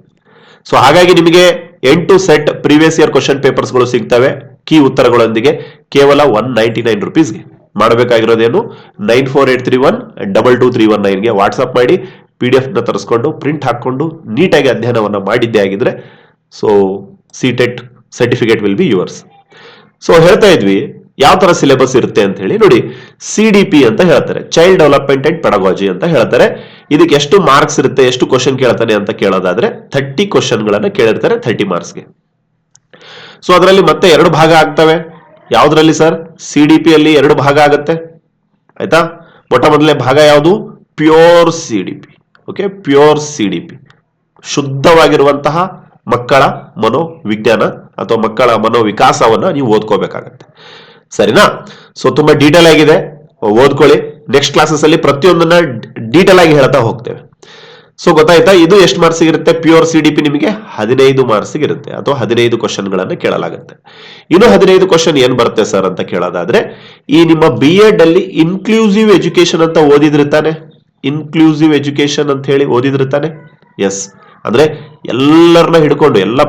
ಸೊ ಹಾಗಾಗಿ ನಿಮಗೆ ಎಂಟು ಸೆಟ್ ಪ್ರೀವಿಯಸ್ ಇಯರ್ ಕ್ವಶನ್ ಪೇಪರ್ಸ್ಗಳು ಸಿಗ್ತವೆ. ಕೀ ಉತ್ತರಗಳೊಂದಿಗೆ ಕೇವಲ ಒನ್ ನೈಂಟಿ ನೈನ್ ರುಪೀಸ್ಗೆ ಮಾಡಬೇಕಾಗಿರೋದೇನು? Nine four eight three one double two three one ನೈನ್ಗೆ WhatsApp ಮಾಡಿ ಪಿ ಡಿ ಎಫ್ನ ತರಿಸ್ಕೊಂಡು, ಪ್ರಿಂಟ್ ಹಾಕ್ಕೊಂಡು, ನೀಟಾಗಿ ಅಧ್ಯಯನವನ್ನು ಮಾಡಿದ್ದೇ ಆಗಿದ್ರೆ so C TET certificate will be yours so ಹೇಳ್ತಾ ಇದ್ವಿ, ಯಾವ ತರ ಸಿಲೆಬಸ್ ಇರುತ್ತೆ ಅಂತ ಹೇಳಿ, ನೋಡಿ ಸಿ ಡಿ ಪಿ ಅಂತ ಹೇಳ್ತಾರೆ ಚೈಲ್ಡ್ ಡೆವಲಪ್ಮೆಂಟ್ ಅಂಡ್ ಪೆಡಗಾಜಿ ಅಂತ ಹೇಳ್ತಾರೆ. ಇದಕ್ಕೆ ಎಷ್ಟು ಮಾರ್ಕ್ಸ್ ಇರುತ್ತೆ, ಎಷ್ಟು ಕ್ವಶನ್ ಕೇಳ್ತಾನೆ ಅಂತ ಕೇಳೋದಾದ್ರೆ ಥರ್ಟಿ ಗಳನ್ನ ಕೇಳಿರ್ತಾರೆ ಥರ್ಟಿ ಮಾರ್ಕ್ಸ್ಗೆ ಸೊ ಅದರಲ್ಲಿ ಮತ್ತೆ ಎರಡು ಭಾಗ ಆಗ್ತವೆ. ಯಾವ್ದ್ರಲ್ಲಿ ಸರ್? ಸಿ ಡಿ ಪಿ ಅಲ್ಲಿ ಎರಡು ಭಾಗ ಆಗುತ್ತೆ. ಆಯ್ತಾ? ಮೊಟ್ಟ ಮೊದಲನೇ ಭಾಗ ಯಾವುದು? Pure C D P okay pure C D P ಶುದ್ಧವಾಗಿರುವಂತಹ ಮಕ್ಕಳ ಮನೋವಿಜ್ಞಾನ ಅಥವಾ ಮಕ್ಕಳ ಮನೋವಿಕಾಸವನ್ನ ನೀವು ಓದ್ಕೋಬೇಕಾಗತ್ತೆ. ಸರಿನಾ? ಸೊ ತುಂಬಾ ಡೀಟೇಲ್ ಆಗಿದೆ. ಓದ್ಕೊಳ್ಳಿ. ನೆಕ್ಸ್ಟ್ ಕ್ಲಾಸಸ್ ಅಲ್ಲಿ ಪ್ರತಿಯೊಂದನ್ನ ಡೀಟೇಲ್ ಆಗಿ ಹೇಳ್ತಾ ಹೋಗ್ತೇವೆ. ಸೊ ಗೊತ್ತಾಯ್ತಾ? ಇದು ಎಷ್ಟು ಮಾರ್ಕ್ಸ್ ಇರುತ್ತೆ ಪ್ಯೂರ್ ಸಿ ಡಿ ಪಿ ನಿಮಗೆ ಹದಿನೈದು ಮಾರ್ಕ್ಸ್ ಇರುತ್ತೆ. ಅಥವಾ ಹದಿನೈದು ಕ್ವಶನ್ ಗಳನ್ನ ಕೇಳಲಾಗುತ್ತೆ. ಇನ್ನು ಹದಿನೈದು ಕ್ವಶನ್ ಏನ್ ಬರುತ್ತೆ ಸರ್ ಅಂತ ಕೇಳೋದಾದ್ರೆ, ಈ ನಿಮ್ಮ ಬಿ ಎಡ್ ಅಲ್ಲಿ ಇನ್ಕ್ಲೂಸಿವ್ ಎಜುಕೇಶನ್ ಅಂತ ಓದಿದ್ರೆ ತಾನೆ? ಇನ್ಕ್ಲೂಸಿವ್ ಎಜುಕೇಶನ್ ಅಂತ ಹೇಳಿ ಓದಿದ್ರೆ ತಾನೆ? ಎಸ್ ಅಂದ್ರೆ ಎಲ್ಲರನ್ನ ಹಿಡ್ಕೊಂಡು, ಎಲ್ಲ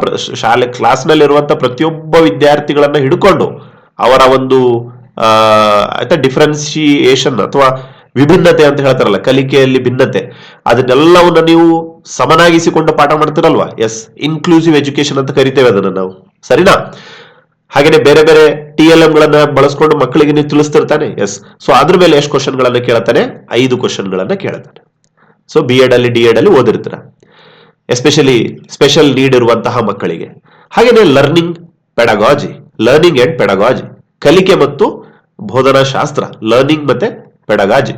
ಶಾಲೆ ಕ್ಲಾಸ್ನಲ್ಲಿ ಇರುವಂತ ಪ್ರತಿಯೊಬ್ಬ ವಿದ್ಯಾರ್ಥಿಗಳನ್ನ ಹಿಡ್ಕೊಂಡು, ಅವರ ಒಂದು ಆಯ್ತಾ ಡಿಫ್ರೆನ್ಸಿಯೇಷನ್ ಅಥವಾ ವಿಭಿನ್ನತೆ ಅಂತ ಹೇಳ್ತಾರಲ್ಲ, ಕಲಿಕೆಯಲ್ಲಿ ಭಿನ್ನತೆ. ಅದನ್ನೆಲ್ಲವನ್ನ ನೀವು ಸಮನಾಗಿಸಿಕೊಂಡು ಪಾಠ ಮಾಡ್ತಿರಲ್ವಾ? ಎಸ್ ಇನ್ಕ್ಲೂಸಿವ್ ಎಜುಕೇಶನ್ ಅಂತ ಕರಿತೇವೆ ಅದನ್ನ ನಾವು. ಸರಿನಾ? ಹಾಗೇನೆ ಬೇರೆ ಬೇರೆ ಟಿ ಎಲ್ ಎಂ ಗಳನ್ನ ಬಳಸ್ಕೊಂಡು ಮಕ್ಕಳಿಗೆ ನೀವು ತಿಳಿಸ್ತಿರ್ತಾನೆ? ಎಸ್ ಸೊ ಅದ್ರ ಮೇಲೆ ಎಷ್ಟು ಕ್ವಶನ್ ಗಳನ್ನ ಕೇಳ್ತಾನೆ? ಐದು ಕ್ವಶನ್ ಗಳನ್ನ ಕೇಳ್ತಾನೆ. ಸೊ ಬಿ ಎಡ್ ಅಲ್ಲಿ ಡಿ ಎಡ್ ಅಲ್ಲಿ ಓದಿರ್ತೀರ. ಎಸ್ಪೆಷಲಿ ಸ್ಪೆಷಲ್ ನೀಡ್ ಇರುವಂತಹ ಮಕ್ಕಳಿಗೆ. ಹಾಗೇನೆ learning pedagogy learning and pedagogy ಕಲಿಕೆ ಮತ್ತು ಬೋಧನಾ ಶಾಸ್ತ್ರ ಲರ್ನಿಂಗ್ ಮತ್ತೆ ಪೆಡಗಾಜಿ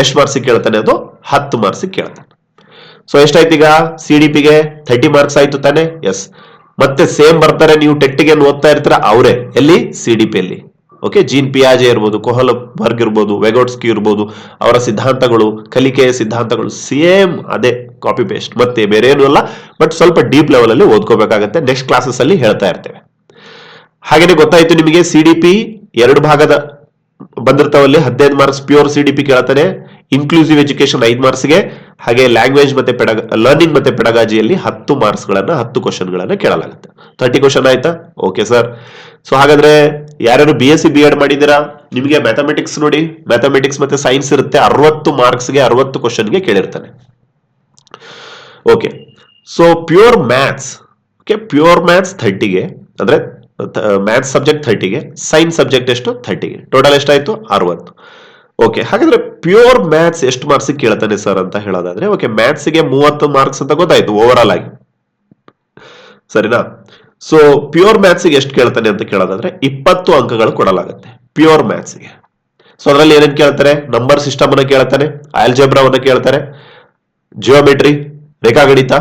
ಎಷ್ಟು ಮಾರ್ಕ್ಸ್ ಕೇಳ್ತಾನೆ ಅದು? ಹತ್ತು ಮಾರ್ಕ್ಸ್ ಕೇಳ್ತಾನೆ. ಸೊ ಎಷ್ಟಾಯ್ತು ಈಗ? ಸಿ ಡಿ ಪಿಗೆ ಥರ್ಟಿ ಮಾರ್ಕ್ಸ್ ಆಯ್ತು ತಾನೆ? ಎಸ್ ಮತ್ತೆ ಸೇಮ್ ಬರ್ತಾರೆ, ನೀವು ಟೆಟ್ಟಿಗೆ ಓದ್ತಾ ಇರ್ತೀರ? ಅವರೇ. ಎಲ್ಲಿ? ಸಿ ಡಿ ಪಿ ಅಲ್ಲಿ. ಓಕೆ ಜೀನ್ ಪಿಯಾಜೆ ಇರ್ಬೋದು ಕೊಹಲ್ ಬರ್ಗ್ ಇರ್ಬೋದು ವೆಗೋಟ್ಸ್ಕಿ ಇರ್ಬೋದು, ಅವರ ಸಿದ್ಧಾಂತಗಳು, ಕಲಿಕೆಯ ಸಿದ್ಧಾಂತಗಳು ಸೇಮ್ ಅದೇ ಕಾಪಿ ಪೇಸ್ಟ್ ಮತ್ತೆ ಬೇರೆ ಏನೂ ಅಲ್ಲ ಬಟ್ ಸ್ವಲ್ಪ ಡೀಪ್ ಲೆವೆಲ್ ಅಲ್ಲಿ ಓದ್ಕೋಬೇಕಾಗತ್ತೆ. ನೆಕ್ಸ್ಟ್ ಕ್ಲಾಸಸ್ ಅಲ್ಲಿ ಹೇಳ್ತಾ ಇರ್ತೇವೆ. ಹಾಗೇನೆ ಗೊತ್ತಾಯ್ತು ನಿಮಗೆ? ಸಿ ಡಿ ಪಿ ಎರಡು ಭಾಗದ ಬಂದಿರ್ತಾವಲ್ಲಿ, ಹದಿನೈದು marks pure C D P ಕೇಳ್ತಾನೆ. ಇನ್ಕ್ಲೂಸಿವ್ ಎಜುಕೇಶನ್ ಐದು ಮಾರ್ಕ್ಸ್ಗೆ ಹಾಗೆ ಲ್ಯಾಂಗ್ವೇಜ್ ಮತ್ತೆ ಪೆಡಗ ಲರ್ನಿಂಗ್ ಮತ್ತೆ ಪೆಡಗಾಜಿಯಲ್ಲಿ ಹತ್ತು ಮಾರ್ಕ್ಸ್ ಗಳನ್ನ, ಹತ್ತು ಕ್ವಶನ್ ಗಳನ್ನ ಕೇಳಲಾಗುತ್ತೆ. ಥರ್ಟಿ ಕ್ವಶನ್ ಆಯ್ತಾ? ಓಕೆ ಸರ್ ಸೊ ಹಾಗಾದ್ರೆ ಯಾರ್ಯಾರು B S C B Ed ಮಾಡಿದ್ದೀರಾ? ನಿಮಗೆ ಮ್ಯಾಥಮೆಟಿಕ್ಸ್ ನೋಡಿ. ಮ್ಯಾಥಮೆಟಿಕ್ಸ್ ಮತ್ತೆ ಸೈನ್ಸ್ ಇರುತ್ತೆ. ಅರವತ್ತು ಮಾರ್ಕ್ಸ್ಗೆ ಅರವತ್ತು ಕ್ವಶನ್ಗೆ ಕೇಳಿರ್ತಾನೆ. Okay so pure maths okay pure maths ಥರ್ಟಿಗೆ ಅಂದ್ರೆ ಮ್ಯಾಥ್ಸ್ ಸಬ್ಜೆಕ್ಟ್ ಥರ್ಟಿಗೆ ಸೈನ್ಸ್ ಸಬ್ಜೆಕ್ಟ್ ಎಷ್ಟು? ಥರ್ಟಿಗೆ ಟೋಟಲ್ ಎಷ್ಟಾಯ್ತು? ಅರವತ್ತು. ಓಕೆ ಹಾಗಾದ್ರೆ ಪ್ಯೂರ್ ಮ್ಯಾಥ್ಸ್ ಎಷ್ಟು ಮಾರ್ಕ್ಸ್ ಕೇಳ್ತಾನೆ ಸರ್ ಅಂತ ಹೇಳೋದಾದ್ರೆ ಓಕೆ ಮ್ಯಾಥ್ಸ್ಗೆ ಮೂವತ್ತು ಮಾರ್ಕ್ಸ್ ಅಂತ ಗೊತ್ತಾಯ್ತು ಓವರ್ ಆಲ್ ಆಗಿ. ಸರಿನಾ? ಸೊ ಪ್ಯೂರ್ ಮ್ಯಾಥ್ಸ್ಗೆ ಎಷ್ಟು ಕೇಳ್ತಾನೆ ಅಂತ ಕೇಳೋದಾದ್ರೆ, ಇಪ್ಪತ್ತು ಅಂಕಗಳು ಕೊಡಲಾಗುತ್ತೆ ಪ್ಯೂರ್ ಮ್ಯಾಥ್ಸ್ಗೆ ಸೊ ಅದರಲ್ಲಿ ಏನೇನು ಕೇಳ್ತಾರೆ? ನಂಬರ್ ಸಿಸ್ಟಮ್ ಅನ್ನ ಕೇಳ್ತಾನೆ ಆಲ್ಜಬ್ರಾವನ್ನ ಕೇಳ್ತಾರೆ ಜಿಯೋಮೆಟ್ರಿ ರೇಖಾಗಣಿತ.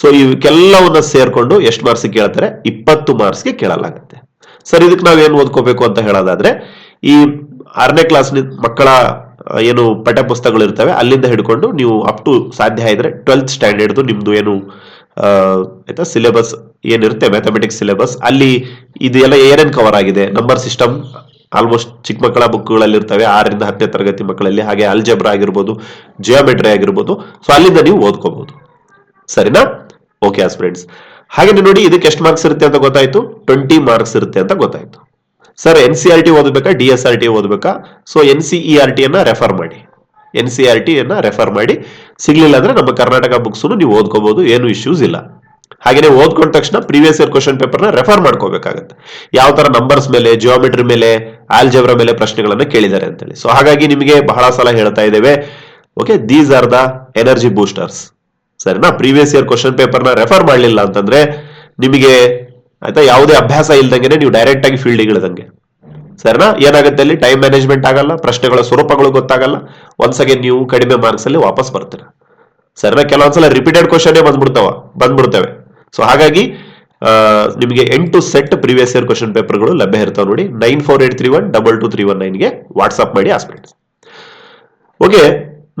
ಸೊ ಇವಕ್ಕೆಲ್ಲವನ್ನ ಸೇರ್ಕೊಂಡು ಎಷ್ಟು ಮಾರ್ಕ್ಸ್ ಕೇಳ್ತಾರೆ? ಇಪ್ಪತ್ತು ಮಾರ್ಕ್ಸ್ಗೆ ಕೇಳಲಾಗುತ್ತೆ. ಸರ್ ಇದಕ್ಕೆ ನಾವೇನು ಓದ್ಕೋಬೇಕು ಅಂತ ಹೇಳೋದಾದ್ರೆ, ಈ ಆರನೇ ಕ್ಲಾಸ್ ಮಕ್ಕಳ ಏನು ಪಠ್ಯ ಪುಸ್ತಕಗಳು ಇರ್ತವೆ ಅಲ್ಲಿಂದ ಹಿಡ್ಕೊಂಡು ನೀವು ಅಪ್ ಟು ಸಾಧ್ಯ ಇದ್ರೆ ಟ್ವೆಲ್ತ್ ಸ್ಟ್ಯಾಂಡರ್ಡ್ದು ನಿಮ್ದು ಏನು ಆಯ್ತಾ ಸಿಲೆಬಸ್ ಏನಿರುತ್ತೆ ಮ್ಯಾಥಮೆಟಿಕ್ಸ್ ಸಿಲೆಬಸ್ ಅಲ್ಲಿ ಇದೆಲ್ಲ ಏನೇನು ಕವರ್ ಆಗಿದೆ. ನಂಬರ್ ಸಿಸ್ಟಮ್ ಆಲ್ಮೋಸ್ಟ್ ಚಿಕ್ಕ ಮಕ್ಕಳ ಬುಕ್ಗಳಲ್ಲಿ ಇರ್ತವೆ ಆರರಿಂದ ಹತ್ತನೇ ತರಗತಿ ಮಕ್ಕಳಲ್ಲಿ, ಹಾಗೆ ಅಲ್ಜೆಬ್ರ ಆಗಿರ್ಬೋದು ಜಿಯೋಮೆಟ್ರಿ ಆಗಿರ್ಬೋದು. ಸೊ ಅಲ್ಲಿಂದ ನೀವು ಓದ್ಕೋಬಹುದು ಸರಿನಾ? ಓಕೆ ಫ್ರೆಂಡ್ಸ್ ಹಾಗೆ ನೋಡಿ, ಇದಕ್ಕೆ ಎಷ್ಟು ಮಾರ್ಕ್ಸ್ ಇರುತ್ತೆ ಅಂತ ಗೊತ್ತಾಯ್ತು? ಟ್ವೆಂಟಿ ಮಾರ್ಕ್ಸ್ ಇರುತ್ತೆ ಅಂತ ಗೊತ್ತಾಯ್ತು. Sir N C R T ಓದಬೇಕಾ? D S R T ಓದಬೇಕಾ? So N C E R T ಅನ್ನ ರೆಫರ್ ಮಾಡಿ. ಎನ್ ಸಿ ಆರ್ ಟಿ ಅನ್ನ ರೆಫರ್ ಮಾಡಿ. ಸಿಗ್ಲಿಲ್ಲ ಅಂದ್ರೆ ನಮ್ಮ ಕರ್ನಾಟಕ ಬುಕ್ಸ್ ನೀವು ಓದ್ಕೋಬಹುದು ಏನು ಇಶ್ಯೂಸ್ ಇಲ್ಲ. ಹಾಗೆಯೇ ಓದ್ಕೊಂಡ ತಕ್ಷಣ ಪ್ರೀವಿಯಸ್ ಇಯರ್ ಕ್ವಶನ್ ಪೇಪರ್ನ ರೆಫರ್ ಮಾಡ್ಕೋಬೇಕಾಗುತ್ತೆ. ಯಾವ ತರ ನಂಬರ್ಸ್ ಮೇಲೆ ಜಿಯೋಮೆಟ್ರಿ ಮೇಲೆ ಆಲ್ಜೆಬ್ರಾ ಮೇಲೆ ಪ್ರಶ್ನೆಗಳನ್ನ ಕೇಳಿದ್ದಾರೆ ಅಂತೇಳಿ. ಸೊ ಹಾಗಾಗಿ ನಿಮಗೆ ಬಹಳ ಸಲ ಹೇಳ್ತಾ ಇದ್ದೇವೆ okay these are the energy boosters ಸರಿನಾ? ಪ್ರೀವಿಯಸ್ ಇಯರ್ ಕ್ವಶನ್ ಪೇಪರ್ನ ರೆಫರ್ ಮಾಡಲಿಲ್ಲ ಅಂತಂದ್ರೆ ನಿಮಗೆ ಆಯ್ತಾ? ಯಾವುದೇ ಅಭ್ಯಾಸ ಇಲ್ದಂಗೆ ನೀವು ಡೈರೆಕ್ಟ್ ಆಗಿ ಫೀಲ್ಡಿಗೆ ಇಳಿದಂಗೆ. ಸರಿನಾ? ಏನಾಗುತ್ತೆ ಅಲ್ಲಿ? ಟೈಮ್ ಮ್ಯಾನೇಜ್ಮೆಂಟ್ ಆಗಲ್ಲ, ಪ್ರಶ್ನೆಗಳ ಸ್ವರೂಪಗಳು ಗೊತ್ತಾಗಲ್ಲ. ಒಂದ್ಸಗೆ ನೀವು ಕಡಿಮೆ ಮಾರ್ಕ್ಸ್ ಅಲ್ಲಿ ವಾಪಸ್ ಬರ್ತೀರ. ಸರಿನಾ? ಕೆಲವೊಂದ್ಸಲ ರಿಪೀಟೆಡ್ ಕ್ವಶನ್ ಬಂದ್ಬಿಡ್ತಾವ, ಬಂದ್ಬಿಡ್ತವೆ. ಸೊ ಹಾಗಾಗಿ ನಿಮಗೆ ಎಂಟು ಸೆಟ್ ಪ್ರೀವಿಯಸ್ ಇಯರ್ ಕ್ವಶನ್ ಪೇಪರ್ಗಳು ಲಭ್ಯ ಇರ್ತಾವೆ ನೋಡಿ. Nine four eight three one double two three one ನೈನ್ಗೆ WhatsApp ಮಾಡಿ ಆಸ್ಪಿಟ್ಸ್ ಓಕೆ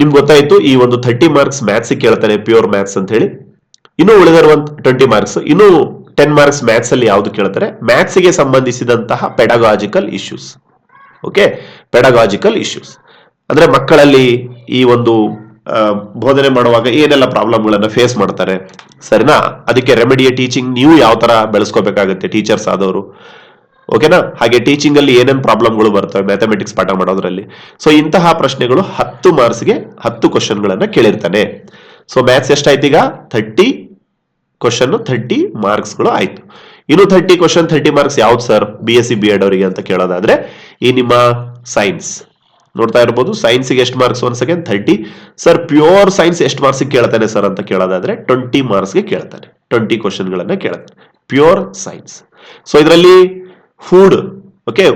ನಿಮ್ಗೆ ಗೊತ್ತಾಯ್ತು, ಈ ಒಂದು ಥರ್ಟಿ ಮಾರ್ಕ್ಸ್ ಮ್ಯಾಥ್ಸ್ ಕೇಳ್ತಾನೆ ಪ್ಯೂರ್ ಮ್ಯಾಥ್ಸ್ ಅಂತ ಹೇಳಿ. ಇನ್ನು ಉಳಿದಿರುವಂತ ಟ್ವೆಂಟಿ ಮಾರ್ಕ್ಸ್ ಇನ್ನು ಟೆನ್ ಮಾರ್ಕ್ಸ್ ಮ್ಯಾಥ್ಸ್ ಅಲ್ಲಿ ಯಾವ್ದು ಕೇಳ್ತಾರೆ? ಮ್ಯಾಥ್ಸ್ಗೆ ಸಂಬಂಧಿಸಿದಂತಹ pedagogical issues okay pedagogical issues ಅಂದ್ರೆ ಮಕ್ಕಳಲ್ಲಿ ಈ ಒಂದು ಬೋಧನೆ ಮಾಡುವಾಗ ಏನೆಲ್ಲ ಪ್ರಾಬ್ಲಮ್ಗಳನ್ನು ಫೇಸ್ ಮಾಡ್ತಾರೆ? ಸರಿನಾ? ಅದಕ್ಕೆ ರೆಮಿಡಿಯ ಟೀಚಿಂಗ್ ನೀವು ಯಾವ ತರ ಬೆಳೆಸ್ಕೋಬೇಕಾಗುತ್ತೆ ಟೀಚರ್ಸ್ ಆದವರು? ಓಕೆನಾ ಹಾಗೆ ಟೀಚಿಂಗ್ ಅಲ್ಲಿ ಏನೇನ್ ಪ್ರಾಬ್ಲಮ್ಗಳು ಬರ್ತವೆ ಮ್ಯಾಥಮೆಟಿಕ್ಸ್ ಪಾಠ ಮಾಡೋದ್ರಲ್ಲಿ? ಸೊ ಇಂತಹ ಪ್ರಶ್ನೆಗಳು ಹತ್ತು ಮಾರ್ಕ್ಸ್ಗೆ ಹತ್ತು ಕ್ವಶನ್ಗಳನ್ನ ಕೇಳಿರ್ತಾನೆ. ಸೊ ಮ್ಯಾಥ್ಸ್ ಎಷ್ಟಾಯ್ತು ಈಗ ಥರ್ಟಿ ಕ್ವಶನ್ ಥರ್ಟಿ ಮಾರ್ಕ್ಸ್ಗಳು ಆಯ್ತು. ಇನ್ನು ಥರ್ಟಿ ಕ್ವಶನ್ ಥರ್ಟಿ ಮಾರ್ಕ್ಸ್ ಯಾವ್ದು sir B S C B Ed ಅವರಿಗೆ ಅಂತ ಕೇಳೋದಾದ್ರೆ, ಈ ನಿಮ್ಮ ಸೈನ್ಸ್ ನೋಡ್ತಾ ಇರ್ಬೋದು ಸೈನ್ಸ್ಗೆ ಎಷ್ಟು marks one second thirty sir pure science ಎಷ್ಟು ಮಾರ್ಕ್ಸ್ ಕೇಳ್ತಾನೆ ಸರ್ ಅಂತ ಕೇಳೋದಾದ್ರೆ ಟ್ವೆಂಟಿ ಮಾರ್ಕ್ಸ್ಗೆ ಕೇಳ್ತಾನೆ. ಟ್ವೆಂಟಿ ಕ್ವಶನ್ಗಳನ್ನ ಕೇಳ್ತಾನೆ. ಪ್ಯೂರ್ ಸೈನ್ಸ್ ಸೊ ಇದರಲ್ಲಿ ಫುಡ್ ಓಕೆ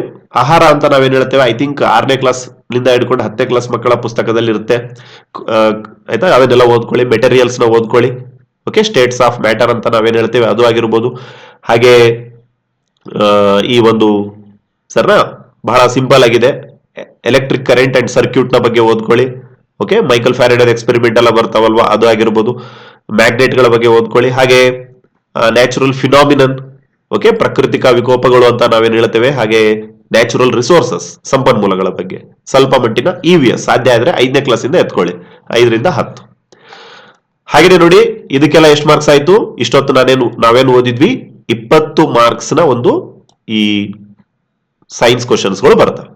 ಆಹಾರ ಅಂತ ನಾವೇನ್ ಹೇಳ್ತೇವೆ? ಐ ಥಿಂಕ್ ಆರನೇ ಕ್ಲಾಸ್ನಿಂದ ಹಿಡ್ಕೊಂಡು ಹತ್ತನೇ ಕ್ಲಾಸ್ ಮಕ್ಕಳ ಪುಸ್ತಕದಲ್ಲಿ ಇರುತ್ತೆ ಆಯ್ತಾ? ಅದನ್ನೆಲ್ಲ ಓದ್ಕೊಳ್ಳಿ ಮೆಟೀರಿಯಲ್ಸ್ನ ಓದ್ಕೊಳ್ಳಿ. ಓಕೆ ಸ್ಟೇಟ್ಸ್ ಆಫ್ ಮ್ಯಾಟರ್ ಅಂತ ನಾವೇನು ಹೇಳ್ತೇವೆ? ಅದು ಆಗಿರ್ಬೋದು. ಹಾಗೆ ಈ ಒಂದು ಸರ್ನ ಬಹಳ ಸಿಂಪಲ್ ಆಗಿದೆ. ಎಲೆಕ್ಟ್ರಿಕ್ ಕರೆಂಟ್ ಅಂಡ್ ಸರ್ಕ್ಯೂಟ್ನ ಬಗ್ಗೆ ಓದ್ಕೊಳ್ಳಿ. ಓಕೆ ಮೈಕಲ್ ಫ್ಯಾರಡರ್ ಎಕ್ಸ್ಪೆರಿಮೆಂಟ್ ಎಲ್ಲ ಬರ್ತಾವಲ್ವಾ? ಅದು ಆಗಿರ್ಬೋದು. ಮ್ಯಾಗ್ನೆಟ್ಗಳ ಬಗ್ಗೆ ಓದ್ಕೊಳ್ಳಿ. ಹಾಗೆ ನ್ಯಾಚುರಲ್ ಫಿನಾಮಿನನ್ ಓಕೆ ಪ್ರಾಕೃತಿಕ ವಿಕೋಪಗಳು ಅಂತ ನಾವೇನು ಹೇಳ್ತೇವೆ? ಹಾಗೆ ನ್ಯಾಚುರಲ್ ರಿಸೋರ್ಸಸ್ ಸಂಪನ್ಮೂಲಗಳ ಬಗ್ಗೆ. ಸ್ವಲ್ಪ ಮಟ್ಟಿನ ಇ ವಿ ಎಸ್ ಸಾಧ್ಯ ಆದರೆ ಐದನೇ ಕ್ಲಾಸಿಂದ ಎತ್ಕೊಳ್ಳಿ. ಐದರಿಂದ ಹತ್ತು. ಹಾಗೇನೆ ನೋಡಿ, ಇದಕ್ಕೆಲ್ಲ ಎಷ್ಟು ಮಾರ್ಕ್ಸ್ ಆಯ್ತು? ಇಷ್ಟೊತ್ತು ನಾನೇನು, ನಾವೇನು ಓದಿದ್ವಿ? ಇಪ್ಪತ್ತು ಮಾರ್ಕ್ಸ್ನ ಒಂದು ಈ ಸೈನ್ಸ್ ಕ್ವಶನ್ಸ್ಗಳು ಬರ್ತವೆ.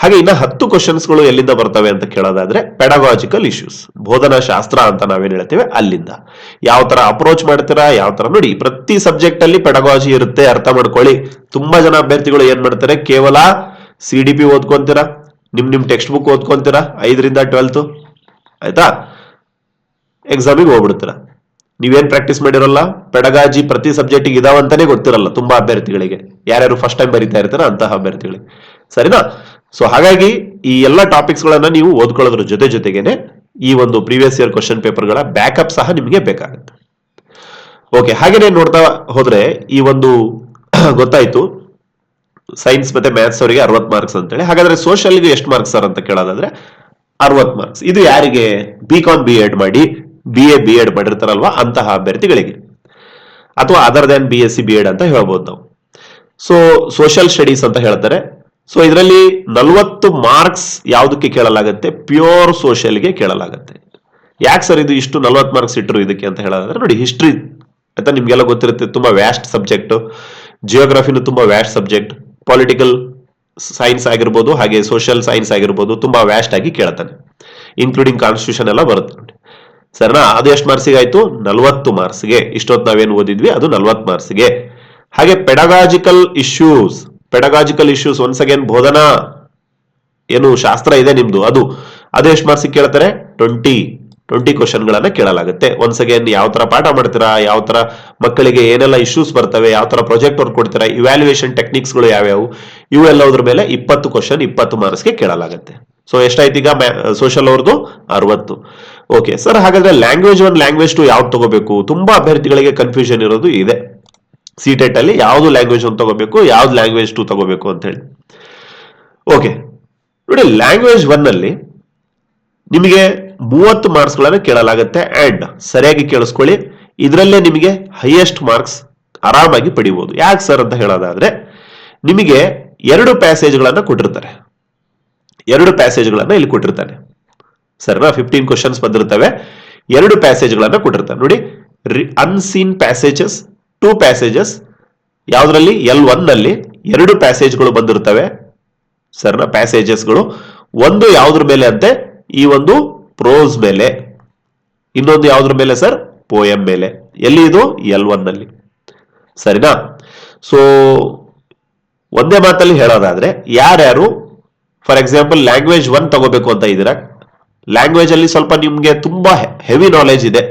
ಹಾಗೆ ಇನ್ನ ಹತ್ತು ಕ್ವಶನ್ಸ್ಗಳು ಎಲ್ಲಿಂದ ಬರ್ತವೆ ಅಂತ ಕೇಳೋದಾದ್ರೆ ಪೆಡಗಾಜಿಕಲ್ ಇಶ್ಯೂಸ್ ಬೋಧನಾ ಶಾಸ್ತ್ರ ಅಂತ ನಾವೇನ್ ಹೇಳ್ತೇವೆ? ಅಲ್ಲಿಂದ. ಯಾವ ತರ ಅಪ್ರೋಚ್ ಮಾಡ್ತೀರಾ, ಯಾವ ತರ ನೋಡಿ, ಪ್ರತಿ ಸಬ್ಜೆಕ್ಟ್ ಅಲ್ಲಿ ಪೆಡಗಾಜಿ ಇರುತ್ತೆ, ಅರ್ಥ ಮಾಡ್ಕೊಳ್ಳಿ. ತುಂಬಾ ಜನ ಅಭ್ಯರ್ಥಿಗಳು ಏನ್ ಮಾಡ್ತಾರೆ, ಕೇವಲ ಸಿ ಡಿ ಪಿ ಓದ್ಕೊಂತೀರಾ, ನಿಮ್ ನಿಮ್ ಟೆಕ್ಸ್ಟ್ ಬುಕ್ ಓದ್ಕೊಂತೀರಾ, ಐದರಿಂದ ಟ್ವೆಲ್ತ್ ಆಯ್ತಾ? ಎಕ್ಸಾಮಿಗೆ ಹೋಗ್ಬಿಡ್ತೀರ? ನೀವೇನ್ ಪ್ರಾಕ್ಟೀಸ್ ಮಾಡಿರಲ್ಲ? ಪೆಡಗಾಜಿ ಪ್ರತಿ ಸಬ್ಜೆಕ್ಟಿಗೆ ಇದಾವಂತಾನೆ ಗೊತ್ತಿರಲ್ಲ ತುಂಬಾ ಅಭ್ಯರ್ಥಿಗಳಿಗೆ. ಯಾರ್ಯಾರು ಫಸ್ಟ್ ಟೈಮ್ ಬರೀತಾ ಇರ್ತಾರ ಅಂತಹ ಅಭ್ಯರ್ಥಿಗಳಿಗೆ. ಸರಿನಾ? ಸೊ ಹಾಗಾಗಿ ಈ ಎಲ್ಲ ಟಾಪಿಕ್ಸ್ ಗಳನ್ನ ನೀವು ಓದ್ಕೊಳ್ಳೋದ್ರ ಜೊತೆ ಜೊತೆಗೇನೆ ಈ ಒಂದು ಪ್ರೀವಿಯಸ್ ಇಯರ್ ಕ್ವಶನ್ ಪೇಪರ್ಗಳ ಬ್ಯಾಕಪ್ ಸಹ ನಿಮಗೆ ಬೇಕಾಗುತ್ತೆ. ಓಕೆ ಹಾಗೇನೆ ನೋಡ್ತಾ ಹೋದ್ರೆ ಈ ಒಂದು [coughs] ಗೊತ್ತಾಯ್ತು. ಸೈನ್ಸ್ ಮತ್ತೆ ಮ್ಯಾಥ್ಸ್ ಅವರಿಗೆ ಅರವತ್ ಮಾರ್ಕ್ಸ್ ಅಂತೇಳಿ. ಹಾಗಾದ್ರೆ ಸೋಷಿಯಲ್ಗೆ ಎಷ್ಟು ಮಾರ್ಕ್ಸ್ ಸರ್ ಅಂತ ಕೇಳೋದಾದ್ರೆ ಅರವತ್ ಮಾರ್ಕ್ಸ್ ಇದು ಯಾರಿಗೆ? ಬಿ ಕಾಮ್ ಬಿ ಎಡ್ ಮಾಡಿ. ಬಿ ಎ ಬಿ ಎಡ್ ಮಾಡಿರ್ತಾರಲ್ವಾ ಅಂತಹ ಅಭ್ಯರ್ಥಿಗಳಿಗೆ. ಅಥವಾ other than B S C B Ed ಅಂತ ಹೇಳ್ಬೋದು ನಾವು. ಸೊ ಸೋಷಿಯಲ್ ಸ್ಟಡೀಸ್ ಅಂತ ಹೇಳ್ತಾರೆ. ಸೊ ಇದರಲ್ಲಿ ನಲವತ್ತು ಮಾರ್ಕ್ಸ್ ಯಾವುದಕ್ಕೆ ಕೇಳಲಾಗುತ್ತೆ? ಪ್ಯೂರ್ ಸೋಷಿಯಲ್ಗೆ ಕೇಳಲಾಗುತ್ತೆ. ಯಾಕೆ ಸರ್ ಇದು ಇಷ್ಟು ನಲ್ವತ್ತು ಮಾರ್ಕ್ಸ್ ಇಟ್ಟರು ಇದಕ್ಕೆ ಅಂತ ಹೇಳೋದಾದ್ರೆ ನೋಡಿ ಹಿಸ್ಟ್ರಿ ಆಯ್ತಾ? ನಿಮ್ಗೆಲ್ಲ ಗೊತ್ತಿರುತ್ತೆ, ತುಂಬಾ ವ್ಯಾಸ್ಟ್ ಸಬ್ಜೆಕ್ಟ್ ಜಿಯೋಗ್ರಫಿನು ತುಂಬಾ ವ್ಯಾಸ್ಟ್ ಸಬ್ಜೆಕ್ಟ್ ಪೊಲಿಟಿಕಲ್ ಸೈನ್ಸ್ ಆಗಿರ್ಬೋದು, ಹಾಗೆ ಸೋಷಿಯಲ್ ಸೈನ್ಸ್ ಆಗಿರ್ಬೋದು, ತುಂಬಾ ವ್ಯಾಸ್ಟ್ ಆಗಿ ಕೇಳ್ತಾನೆ. ಇನ್ಕ್ಲೂಡಿಂಗ್ ಕಾನ್ಸ್ಟಿಟ್ಯೂಷನ್ ಎಲ್ಲ ಬರುತ್ತೆ ನೋಡಿ. ಸರಿನಾ, ಅದು ಎಷ್ಟು ಮಾರ್ಕ್ಸಿಗೆ ಆಯ್ತು? ನಲ್ವತ್ತು ಮಾರ್ಕ್ಸ್ಗೆ ಇಷ್ಟೊತ್ತು ನಾವೇನು ಓದಿದ್ವಿ? ಅದು ನಲ್ವತ್ತು ಮಾರ್ಕ್ಸ್ಗೆ ಹಾಗೆ pedagogical issues pedagogical issues once again ಬೋಧನಾ ಏನು ಶಾಸ್ತ್ರ ಇದೆ ನಿಮ್ದು. ಅದು ಅದು ಎಷ್ಟು ಮಾರ್ಕ್ಸ್ ಕೇಳ್ತಾರೆ? ಟ್ವೆಂಟಿ ಟ್ವೆಂಟಿ ಕ್ವಶನ್ ಗಳನ್ನ ಕೇಳಲಾಗುತ್ತೆ. ಒನ್ಸ್ ಅಗೇನ್ ಯಾವ ತರ ಪಾಠ ಮಾಡ್ತೀರಾ? ಯಾವ ತರ ಮಕ್ಕಳಿಗೆ ಏನೆಲ್ಲ ಇಶ್ಯೂಸ್ ಬರ್ತವೆ? ಯಾವ ತರ ಪ್ರಾಜೆಕ್ಟ್ ವರ್ಕ್ ಕೊಡ್ತೀರಾ? ಇವ್ಯಾಲ್ಯೂಯೇಷನ್ ಟೆಕ್ನಿಕ್ಸ್ಗಳು ಯಾವ್ಯಾವು? ಇವೆಲ್ಲದ್ರ ಮೇಲೆ ಇಪ್ಪತ್ತು ಕ್ವಶನ್ ಇಪ್ಪತ್ತು ಮಾರ್ಕ್ಸ್ಗೆ ಕೇಳಲಾಗುತ್ತೆ. ಸೊ ಎಷ್ಟಾಯ್ತು ಈಗ? ಸೋಷಲ್ ಅವ್ರದ್ದು ಅರವತ್ತು. ಓಕೆ ಸರ್ ಹಾಗಾದ್ರೆ ಲ್ಯಾಂಗ್ವೇಜ್ ಒನ್ ಲ್ಯಾಂಗ್ವೇಜ್ ಟು ಯಾವ್ದು ತಗೋಬೇಕು? ತುಂಬಾ ಅಭ್ಯರ್ಥಿಗಳಿಗೆ ಕನ್ಫ್ಯೂಷನ್ ಇರೋದು ಇದೆ. ಸಿಟೆಟ್ ಅಲ್ಲಿ ಯಾವ್ದು ಲ್ಯಾಂಗ್ವೇಜ್ ಒಂದು ತಗೋಬೇಕು, ಯಾವ್ದು ಲ್ಯಾಂಗ್ವೇಜ್ ಟು ತಗೋಬೇಕು ಅಂತ ಹೇಳಿ. ಓಕೆ ನೋಡಿ ಲ್ಯಾಂಗ್ವೇಜ್ ಒನ್ ಅಲ್ಲಿ ನಿಮಗೆ ಮೂವತ್ತು ಮಾರ್ಕ್ಸ್ ಗಳನ್ನ ಕೇಳಲಾಗುತ್ತೆ. ಅಂಡ್ ಸರಿಯಾಗಿ ಕೇಳಿಸ್ಕೊಳ್ಳಿ. ಇದರಲ್ಲೇ ನಿಮಗೆ ಹೈಯೆಸ್ಟ್ ಮಾರ್ಕ್ಸ್ ಆರಾಮಾಗಿ ಪಡಿಬಹುದು ಯಾಕೆ ಸರ್ ಅಂತ ಹೇಳೋದಾದ್ರೆ, ನಿಮಗೆ ಎರಡು ಪ್ಯಾಸೇಜ್ ಗಳನ್ನ ಕೊಟ್ಟಿರ್ತಾರೆ. ಎರಡು ಪ್ಯಾಸೇಜ್ ಗಳನ್ನ ಇಲ್ಲಿ ಕೊಟ್ಟಿರ್ತಾನೆ. ಸರಿನಾ ಫಿಫ್ಟೀನ್ ಕ್ವಶನ್ಸ್ ಬಂದಿರ್ತವೆ ಎರಡು ಪ್ಯಾಸೇಜ್ ಗಳನ್ನ ಕೊಟ್ಟಿರ್ತಾನೆ. ನೋಡಿ ಅನ್ಸೀನ್ ಪ್ಯಾಸೇಜಸ್ ಟೂ ಪ್ಯಾಸೇಜಸ್ ಯಾವ್ದ್ರಲ್ಲಿ? ಎಲ್ ಒನ್ನಲ್ಲಿ ಎರಡು ಪ್ಯಾಸೇಜ್ಗಳು ಬಂದಿರ್ತವೆ ಸರ್ನ ಪ್ಯಾಸೇಜಸ್ಗಳು ಒಂದು ಯಾವ್ದ್ರ ಮೇಲೆ ಅಂತೆ? ಈ ಒಂದು ಪ್ರೋಸ್ ಮೇಲೆ. ಇನ್ನೊಂದು ಯಾವ್ದ್ರ ಮೇಲೆ ಸರ್ ಪೋಯಂ ಮೇಲೆ. ಎಲ್ಲಿ ಇದು? ಎಲ್ ಒನ್ನಲ್ಲಿ. ಸರಿನಾ? ಸೊ ಒಂದೇ ಮಾತಲ್ಲಿ ಹೇಳೋದಾದ್ರೆ, ಯಾರ್ಯಾರು ಫಾರ್ ಎಕ್ಸಾಂಪಲ್ ಲ್ಯಾಂಗ್ವೇಜ್ ಒನ್ ತಗೋಬೇಕು ಅಂತ ಇದ್ದೀರಾ? ಲ್ಯಾಂಗ್ವೇಜ್ ಅಲ್ಲಿ ಸ್ವಲ್ಪ ನಿಮ್ಗೆ ತುಂಬಾ ಹೆವಿ ನಾಲೆಜ್ ಇದೆ.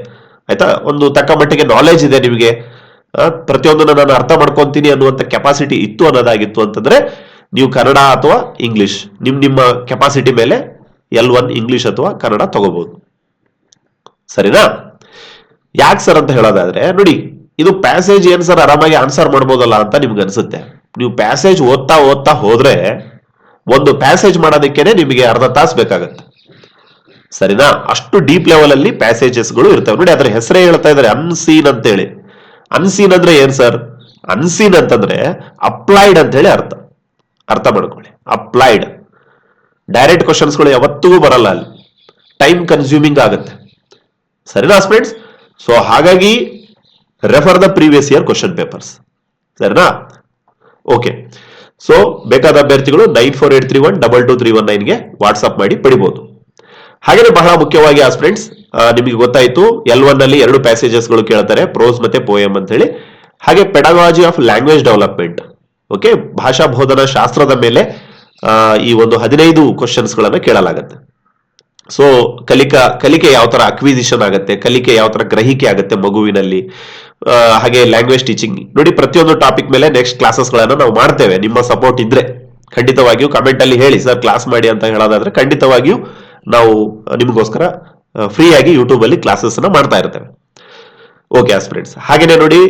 ಆಯ್ತಾ? ಒಂದು ತಕ್ಕ ಮಟ್ಟಿಗೆ ನಾಲೆಜ್ ಇದೆ ನಿಮಗೆ. ಪ್ರತಿಯೊಂದನ್ನು ನಾನು ಅರ್ಥ ಮಾಡ್ಕೊಂತೀನಿ ಅನ್ನುವಂಥ ಕೆಪಾಸಿಟಿ ಇತ್ತು ಅನ್ನೋದಾಗಿತ್ತು ಅಂತಂದ್ರೆ ನೀವು ಕನ್ನಡ ಅಥವಾ ಇಂಗ್ಲಿಷ್ ನಿಮ್, ನಿಮ್ಮ ಕೆಪಾಸಿಟಿ ಮೇಲೆ ಎಲ್ ಒನ್ ಇಂಗ್ಲಿಷ್ ಅಥವಾ ಕನ್ನಡ ತಗೋಬಹುದು ಸರಿನಾ? ಯಾಕೆ ಸರ್ ಅಂತ ಹೇಳೋದಾದ್ರೆ, ನೋಡಿ, ಇದು ಪ್ಯಾಸೇಜ್ ಏನ್ ಸರ್ ಆರಾಮಾಗಿ ಆನ್ಸರ್ ಮಾಡ್ಬೋದಲ್ಲ ಅಂತ ನಿಮ್ಗೆ ಅನ್ಸುತ್ತೆ. ನೀವು ಪ್ಯಾಸೇಜ್ ಓದ್ತಾ ಓದ್ತಾ ಹೋದ್ರೆ ಒಂದು ಪ್ಯಾಸೇಜ್ ಮಾಡೋದಕ್ಕೇನೆ ನಿಮಗೆ ಅರ್ಧ ತಾಸು ಬೇಕಾಗುತ್ತೆ. ಸರಿನಾ? ಅಷ್ಟು ಡೀಪ್ ಲೆವೆಲ್ ಅಲ್ಲಿ ಪ್ಯಾಸೇಜಸ್ಗಳು ಇರ್ತವೆ. ನೋಡಿ, ಅದರ ಹೆಸರೇ ಹೇಳ್ತಾ ಇದಾರೆ ಅನ್ಸೀನ್ ಅಂತೇಳಿ. ಅನ್ಸೀನ್ ಅಂದ್ರೆ ಏನ್ ಸರ್ ಅನ್ಸೀನ್ ಅಂತಂದ್ರೆ ಅಪ್ಲೈಡ್ ಅಂತ ಹೇಳಿ ಅರ್ಥ. ಅರ್ಥ ಮಾಡ್ಕೊಳ್ಳಿ. ಅಪ್ಲೈಡ್ ಡೈರೆಕ್ಟ್ ಕ್ವಶನ್ಸ್ಗಳು ಯಾವತ್ತಿಗೂ ಬರಲ್ಲ ಅಲ್ಲಿ. ಟೈಮ್ ಕನ್ಸ್ಯೂಮಿಂಗ್ ಆಗುತ್ತೆ. ಸರಿನಾ ಸ್ಟೂಡೆಂಟ್ಸ್ ಸೊ ಹಾಗಾಗಿ refer the previous year question papers ಸರಿನಾ? ಓಕೆ ಸೊ ಬೇಕಾದ ಅಭ್ಯರ್ಥಿಗಳು nine four eight three one double two three one ನೈನ್ಗೆ WhatsApp ಮಾಡಿ ಪಡಿಬಹುದು ಹಾಗೆ ಬಹಳ ಮುಖ್ಯವಾಗಿ ಆ ಫ್ರೆಂಡ್ಸ್ ನಿಮಗೆ ಗೊತ್ತಾಯ್ತು ಎಲ್ ಒನ್ ಅಲ್ಲಿ ಎರಡು ಪ್ಯಾಸೇಜಸ್ಗಳು ಕೇಳ್ತಾರೆ ಪ್ರೋಸ್ ಮತ್ತೆ ಪೋಯಮ್ ಅಂತ ಹೇಳಿ. ಹಾಗೆ pedagogy of language development okay ಭಾಷಾ ಬೋಧನಾ ಶಾಸ್ತ್ರದ ಮೇಲೆ ಈ ಒಂದು ಹದಿನೈದು ಕ್ವಶನ್ಸ್ಗಳನ್ನು ಕೇಳಲಾಗುತ್ತೆ. ಸೊ ಕಲಿಕಾ, ಕಲಿಕೆ ಯಾವ ತರ ಅಕ್ವಿಸಿಷನ್ ಆಗುತ್ತೆ, ಕಲಿಕೆ ಯಾವ ತರ ಗ್ರಹಿಕೆ ಆಗುತ್ತೆ ಮಗುವಿನಲ್ಲಿ ಹಾಗೆ ಲ್ಯಾಂಗ್ವೇಜ್ ಟೀಚಿಂಗ್ ನೋಡಿ, ಪ್ರತಿಯೊಂದು ಟಾಪಿಕ್ ಮೇಲೆ ನೆಕ್ಸ್ಟ್ ಕ್ಲಾಸಸ್ ಗಳನ್ನ ನಾವು ಮಾಡ್ತೇವೆ. ನಿಮ್ಮ ಸಪೋರ್ಟ್ ಇದ್ರೆ ಖಂಡಿತವಾಗಿಯೂ ಕಮೆಂಟ್ ಅಲ್ಲಿ ಹೇಳಿ. ಸರ್ ಕ್ಲಾಸ್ ಮಾಡಿ ಅಂತ ಹೇಳೋದಾದ್ರೆ ಖಂಡಿತವಾಗಿಯೂ ನಾವು ನಿಮಗೋಸ್ಕರ ಫ್ರೀಯಾಗಿ ಯೂಟ್ಯೂಬ್ ಅಲ್ಲಿ ಕ್ಲಾಸಸ್ ಮಾಡ್ತಾ ಇರ್ತೇವೆ. ಓಕೆ ಆಸ್ಪಿರೆಂಟ್ಸ್ ಹಾಗೇನೆ ನೋಡಿ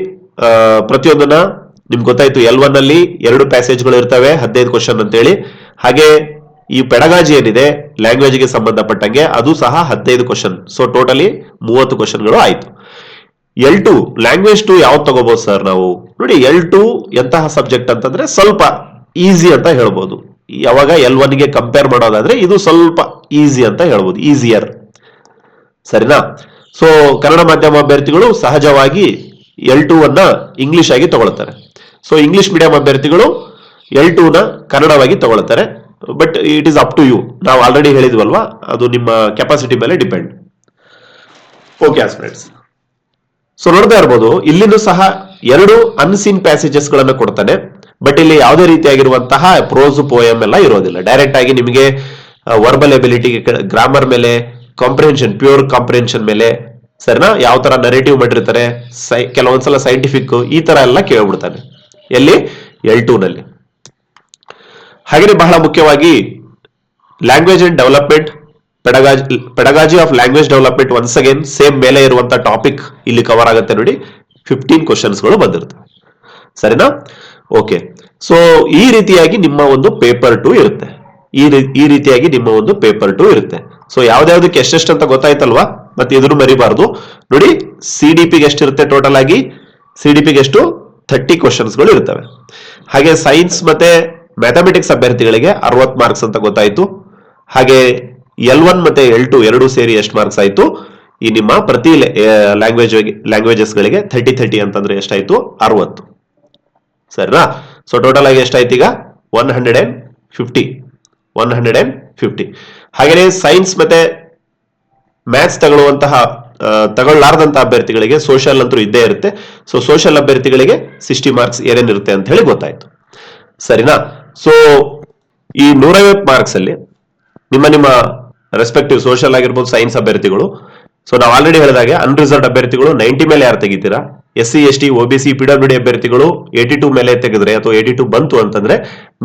ಪ್ರತಿಯೊಂದನ್ನ ನಿಮ್ಗೆ ಗೊತ್ತಾಯ್ತು ಎಲ್ ಒನ್ ಅಲ್ಲಿ ಎರಡು ಪ್ಯಾಸೇಜ್ಗಳು ಇರ್ತವೆ, ಹದಿನೈದು ಕ್ವಶನ್ ಅಂತೇಳಿ. ಹಾಗೆ ಈ ಪೆಡಗಾಜಿ ಏನಿದೆ ಲ್ಯಾಂಗ್ವೇಜ್ಗೆ ಸಂಬಂಧಪಟ್ಟಂಗೆ, ಅದು ಸಹ ಹದಿನೈದು ಕ್ವಶನ್ ಸೊ ಟೋಟಲಿ ಮೂವತ್ತು ಕ್ವಶನ್ಗಳು ಆಯ್ತು. ಎಲ್ ಟು ಲ್ಯಾಂಗ್ವೇಜ್ ಟು ಯಾವ್ದು ತಗೋಬಹುದು ಸರ್ ನಾವು? ನೋಡಿ ಎಲ್ ಟು ಎಂತಹ ಸಬ್ಜೆಕ್ಟ್ ಅಂತಂದ್ರೆ ಸ್ವಲ್ಪ ಈಸಿ ಅಂತ ಹೇಳ್ಬೋದು. ಯಾವಾಗ ಎಲ್ಗೆ ಕಂಪೇರ್ ಮಾಡೋದಾದ್ರೆ ಇದು ಸ್ವಲ್ಪ ಈಸಿ ಅಂತ ಹೇಳ್ಬೋದು ಈಸಿಯರ್ ಸರಿನಾ? ಸೊ ಕನ್ನಡ ಮಾಧ್ಯಮ ಅಭ್ಯರ್ಥಿಗಳು ಸಹಜವಾಗಿ ಎಲ್ ಟು ಅನ್ನ ಇಂಗ್ಲಿಷ್ ಆಗಿ ತಗೊಳ್ತಾರೆ. ಸೊ ಇಂಗ್ಲಿಷ್ ಮೀಡಿಯಂ ಅಭ್ಯರ್ಥಿಗಳು ಎಲ್ ಟು ನ ಕನ್ನಡವಾಗಿ ತಗೊಳ್ತಾರೆ. But it is up to you ನಾವು ಆಲ್ರೆಡಿ ಹೇಳಿದ್ವಲ್ವಾ? ಅದು ನಿಮ್ಮ ಕೆಪಾಸಿಟಿ ಮೇಲೆ ಡಿಪೆಂಡ್ ಓಕೆ ಫ್ರೆಂಡ್ಸ್ ಸೊ ನೋಡ್ತಾ ಇರ್ಬೋದು ಇಲ್ಲಿನೂ ಸಹ ಎರಡು ಅನ್ಸೀನ್ ಪ್ಯಾಸೇಜಸ್ಗಳನ್ನು ಕೊಡ್ತಾನೆ. ಬಟ್ ಇಲ್ಲಿ ಯಾವುದೇ ರೀತಿಯಾಗಿರುವಂತಹ ಪ್ರೋಸ್ ಪೋಯಮ್ ಎಲ್ಲ ಇರೋದಿಲ್ಲ. ಡೈರೆಕ್ಟ್ ಆಗಿ ನಿಮಗೆ ವರ್ಬಲ್ ಎಬಿಲಿಟಿ ಗ್ರಾಮರ್ ಮೇಲೆ ಕಾಂಪ್ರಿಹೆನ್ಷನ್ ಪ್ಯೂರ್ ಕಾಂಪ್ರಿಹೆನ್ಷನ್ ಮೇಲೆ, ಸರಿನಾ? ಯಾವ ತರ ನರೇಟಿವ್ ಮಾಡಿರ್ತಾರೆ, ಸೈ, ಕೆಲವೊಂದ್ಸಲ ಸೈಂಟಿಫಿಕ್ ಈ ತರ ಎಲ್ಲ ಕೇಳ್ಬಿಡ್ತಾನೆ. ಎಲ್ಲಿ? ಎಲ್ ಟೂ ನಲ್ಲಿ. ಹಾಗೆಯೇ ಬಹಳ ಮುಖ್ಯವಾಗಿ language and development pedagogy pedagogy of language development once again same ಮೇಲೆ ಇರುವಂತ ಟಾಪಿಕ್ ಇಲ್ಲಿ ಕವರ್ ಆಗುತ್ತೆ ನೋಡಿ. ಫಿಫ್ಟೀನ್ಗಳು ಬಂದಿರುತ್ತೆ. ಸರಿನಾ? ಓಕೆ ಸೊ ಈ ರೀತಿಯಾಗಿ ನಿಮ್ಮ ಒಂದು ಪೇಪರ್ ಟು ಇರುತ್ತೆ. ಈ ರೀತಿಯಾಗಿ ನಿಮ್ಮ ಒಂದು ಪೇಪರ್ ಟು ಇರುತ್ತೆ. ಸೊ ಯಾವ್ದಾವ್ದಕ್ಕೆ ಎಷ್ಟೆಷ್ಟು ಅಂತ ಗೊತ್ತಾಯ್ತಲ್ವಾ? ಮತ್ತೆ ಇದನ್ನು ಮರಿಬಾರ್ದು. ನೋಡಿ ಸಿ ಡಿ ಪಿಗೆ ಎಷ್ಟಿರುತ್ತೆ ಟೋಟಲ್ ಆಗಿ? ಸಿ ಡಿ ಪಿಗೆ ಎಷ್ಟು? ಥರ್ಟಿ ಗಳು ಇರ್ತವೆ. ಹಾಗೆ ಸೈನ್ಸ್ ಮತ್ತೆ ಮ್ಯಾಥಮೆಟಿಕ್ಸ್ ಅಭ್ಯರ್ಥಿಗಳಿಗೆ ಅರವತ್ ಮಾರ್ಕ್ಸ್ ಅಂತ ಗೊತ್ತಾಯ್ತು. ಹಾಗೆ ಎಲ್ ಒನ್ ಮತ್ತೆ ಎಲ್ ಟು ಎರಡು ಸೇರಿ ಎಷ್ಟು ಮಾರ್ಕ್ಸ್ ಆಯ್ತು? ಈ ನಿಮ್ಮ ಪ್ರತಿ ಲ್ಯಾಂಗ್ವೇಜ್ ಲ್ಯಾಂಗ್ವೇಜಸ್ ಗಳಿಗೆ ಥರ್ಟಿ ಥರ್ಟಿ ಅಂತಂದ್ರೆ ಎಷ್ಟಾಯ್ತು? ಅರವತ್ತು. ಸರಿನಾ? ಸೊ ಟೋಟಲ್ ಆಗಿ ಎಷ್ಟಾಯ್ತು ಈಗ? One hundred and fifty. One hundred and fifty. ಹಾಗೆಯೇ ಸೈನ್ಸ್ ಮತ್ತೆ ಮ್ಯಾಥ್ಸ್ ತಗೊಳ್ಳುವಂತಹ ಆ, ಅಭ್ಯರ್ಥಿಗಳಿಗೆ ಸೋಷಿಯಲ್ ಅಂತೂ ಇದ್ದೇ ಇರುತ್ತೆ. ಸೊ ಸೋಷಿಯಲ್ ಅಭ್ಯರ್ಥಿಗಳಿಗೆ ಸಿಕ್ಸ್ಟಿ ಮಾರ್ಕ್ಸ್ ಏನೇನಿರುತ್ತೆ ಅಂತ ಹೇಳಿ ಗೊತ್ತಾಯ್ತು. ಸರಿನಾ? ಸೊ ಈ ನೂರೈವತ್ತು ಮಾರ್ಕ್ಸ್ ಅಲ್ಲಿ ನಿಮ್ಮ ನಿಮ್ಮ ರೆಸ್ಪೆಕ್ಟಿವ್ ಸೋಷಿಯಲ್ ಆಗಿರ್ಬೋದು ಸೈನ್ಸ್ ಅಭ್ಯರ್ಥಿಗಳು. ಸೊ ನಾವು ಆಲ್ರೆಡಿ ಹೇಳಿದಾಗೆ ಅನ್ರಿಸರ್ವ್ ಅಭ್ಯರ್ಥಿಗಳು ನೈಂಟಿ ಮೇಲೆ ಯಾರು ತೆಗಿತೀರಾ? S C S T O B C P W D ಅಭ್ಯರ್ಥಿಗಳು ಏಟಿ ಟು ಮೇಲೆ ತೆಗೆದ್ರೆ ಅಥವಾ ಏಟಿ ಟು ಬಂತು ಅಂತಂದ್ರೆ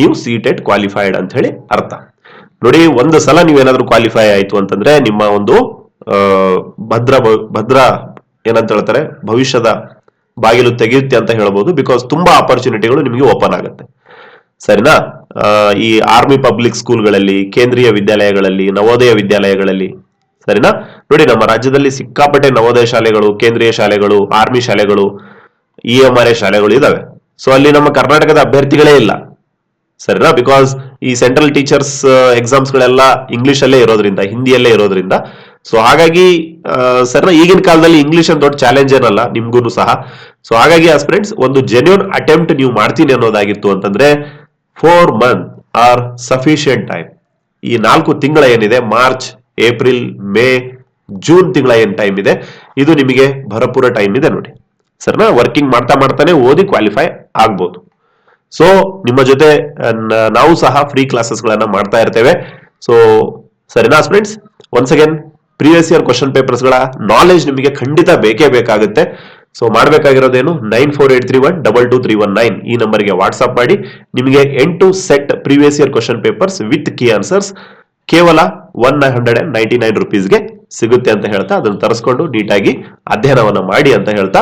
ನೀವು ಸೀಟೆಡ್ ಕ್ವಾಲಿಫೈಡ್ ಅಂತ ಹೇಳಿ ಅರ್ಥ. ನೋಡಿ, ಒಂದು ಸಲ ನೀವೇನಾದ್ರೂ ಕ್ವಾಲಿಫೈ ಆಯ್ತು ಅಂತಂದ್ರೆ ನಿಮ್ಮ ಒಂದು ಭದ್ರ ಭದ್ರ ಏನಂತ ಹೇಳ್ತಾರೆ, ಭವಿಷ್ಯದ ಬಾಗಿಲು ತೆಗೆಯುತ್ತೆ ಅಂತ ಹೇಳ್ಬೋದು ಬಿಕಾಸ್ ತುಂಬಾ ಆಪರ್ಚುನಿಟಿಗಳು ನಿಮಗೆ ಓಪನ್ ಆಗುತ್ತೆ. ಸರಿನಾ? ಆ, ಈ ಆರ್ಮಿ ಪಬ್ಲಿಕ್ ಸ್ಕೂಲ್ಗಳಲ್ಲಿ ಕೇಂದ್ರೀಯ ವಿದ್ಯಾಲಯಗಳಲ್ಲಿ ನವೋದಯ ವಿದ್ಯಾಲಯಗಳಲ್ಲಿ ಸರಿನಾ? ನೋಡಿ ನಮ್ಮ ರಾಜ್ಯದಲ್ಲಿ ಸಿಕ್ಕಾಪಟ್ಟೆ ನವೋದಯ ಶಾಲೆಗಳು ಕೇಂದ್ರೀಯ ಶಾಲೆಗಳು ಆರ್ಮಿ ಶಾಲೆಗಳು ಇ ಎಂ ಆರ್ ಎ ಶಾಲೆಗಳು ಇದಾವೆ. ಸೊ ಅಲ್ಲಿ ನಮ್ಮ ಕರ್ನಾಟಕದ ಅಭ್ಯರ್ಥಿಗಳೇ ಇಲ್ಲ. ಸರಿನಾ? ಬಿಕಾಸ್ ಈ ಸೆಂಟ್ರಲ್ ಟೀಚರ್ಸ್ ಎಕ್ಸಾಮ್ಸ್ ಗಳೆಲ್ಲ ಇಂಗ್ಲಿಷ್ ಅಲ್ಲೇ ಇರೋದ್ರಿಂದ ಹಿಂದಿಯಲ್ಲೇ ಇರೋದ್ರಿಂದ. ಸೊ ಹಾಗಾಗಿ ಆ, ಸರಿನಾ? ಈಗಿನ ಕಾಲದಲ್ಲಿ ಇಂಗ್ಲಿಷ್ ಅಂತ ದೊಡ್ಡ ಚಾಲೆಂಜ್ ಏನಲ್ಲ ನಿಮ್ಗೂ ಸಹ. ಸೊ ಹಾಗಾಗಿ ಫ್ರೆಂಡ್ಸ್ ಒಂದು ಜೆನ್ಯೂನ್ ಅಟೆಂಪ್ಟ್ ನೀವು ಮಾಡ್ತೀನಿ ಅನ್ನೋದಾಗಿತ್ತು ಅಂತಂದ್ರೆ four month are sufficient time ಈ ನಾಲ್ಕು ತಿಂಗಳ ಏನಿದೆ? ಮಾರ್ಚ್ ಏಪ್ರಿಲ್ ಮೇ ಜೂನ್ ತಿಂಗಳ ಏನ್ ಟೈಮ್ ಇದೆ? ಇದು ನಿಮಗೆ ಭರಪೂರ ಟೈಮ್ ಇದೆ ನೋಡಿ. ಸರಿನಾ ವರ್ಕಿಂಗ್ ಮಾಡ್ತಾ ಮಾಡ್ತಾನೆ ಓದಿ ಕ್ವಾಲಿಫೈ ಆಗ್ಬೋದು. ಸೊ ನಿಮ್ಮ ಜೊತೆ ನಾವು ಸಹ ಫ್ರೀ ಕ್ಲಾಸಸ್ ಗಳನ್ನ ಮಾಡ್ತಾ ಇರ್ತೇವೆ. ಸೊ ಸರಿನಾ students once again previous year question ಪೇಪರ್ಸ್ಗಳ knowledge ನಿಮಗೆ ಖಂಡಿತ ಬೇಕೇ ಬೇಕಾಗುತ್ತೆ. So ಮಾಡಬೇಕಾಗಿರೋದೇನು nine four eight three one double two three one nine ಈ ನಂಬರ್ಗೆ ವಾಟ್ಸ್ಆಪ್ ಮಾಡಿ. ನಿಮಗೆ ಎಂಟು set previous year question papers with key answers ಕೇವಲ one hundred and ninety nine ರುಪೀಸ್ಗೆ ಸಿಗುತ್ತೆ ಅಂತ ಹೇಳ್ತಾ ಅದನ್ನು ತರಿಸ್ಕೊಂಡು ನೀಟಾಗಿ ಅಧ್ಯಯನವನ್ನು ಮಾಡಿ ಅಂತ ಹೇಳ್ತಾ.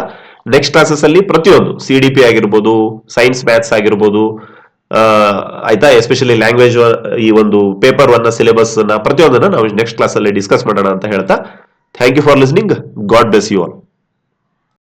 ನೆಕ್ಸ್ಟ್ ಕ್ಲಾಸಸ್ ಅಲ್ಲಿ ಪ್ರತಿಯೊಂದು ಸಿ ಡಿ ಪಿ ಆಗಿರ್ಬೋದು ಸೈನ್ಸ್ ಮ್ಯಾಥ್ಸ್ ಆಗಿರ್ಬೋದು ಆಯ್ತಾ? ಎಸ್ಪೆಷಲಿ ಲ್ಯಾಂಗ್ವೇಜ್ ಈ ಒಂದು ಪೇಪರ್ ಒನ್ ಸಿಲೆಬಸ್ನ ಪ್ರತಿಯೊಂದನ್ನ ನಾವು ನೆಕ್ಸ್ಟ್ ಕ್ಲಾಸ್ ಅಲ್ಲಿ ಡಿಸ್ಕಸ್ ಮಾಡೋಣ ಅಂತ ಹೇಳ್ತಾ. Thank you for listening God bless you all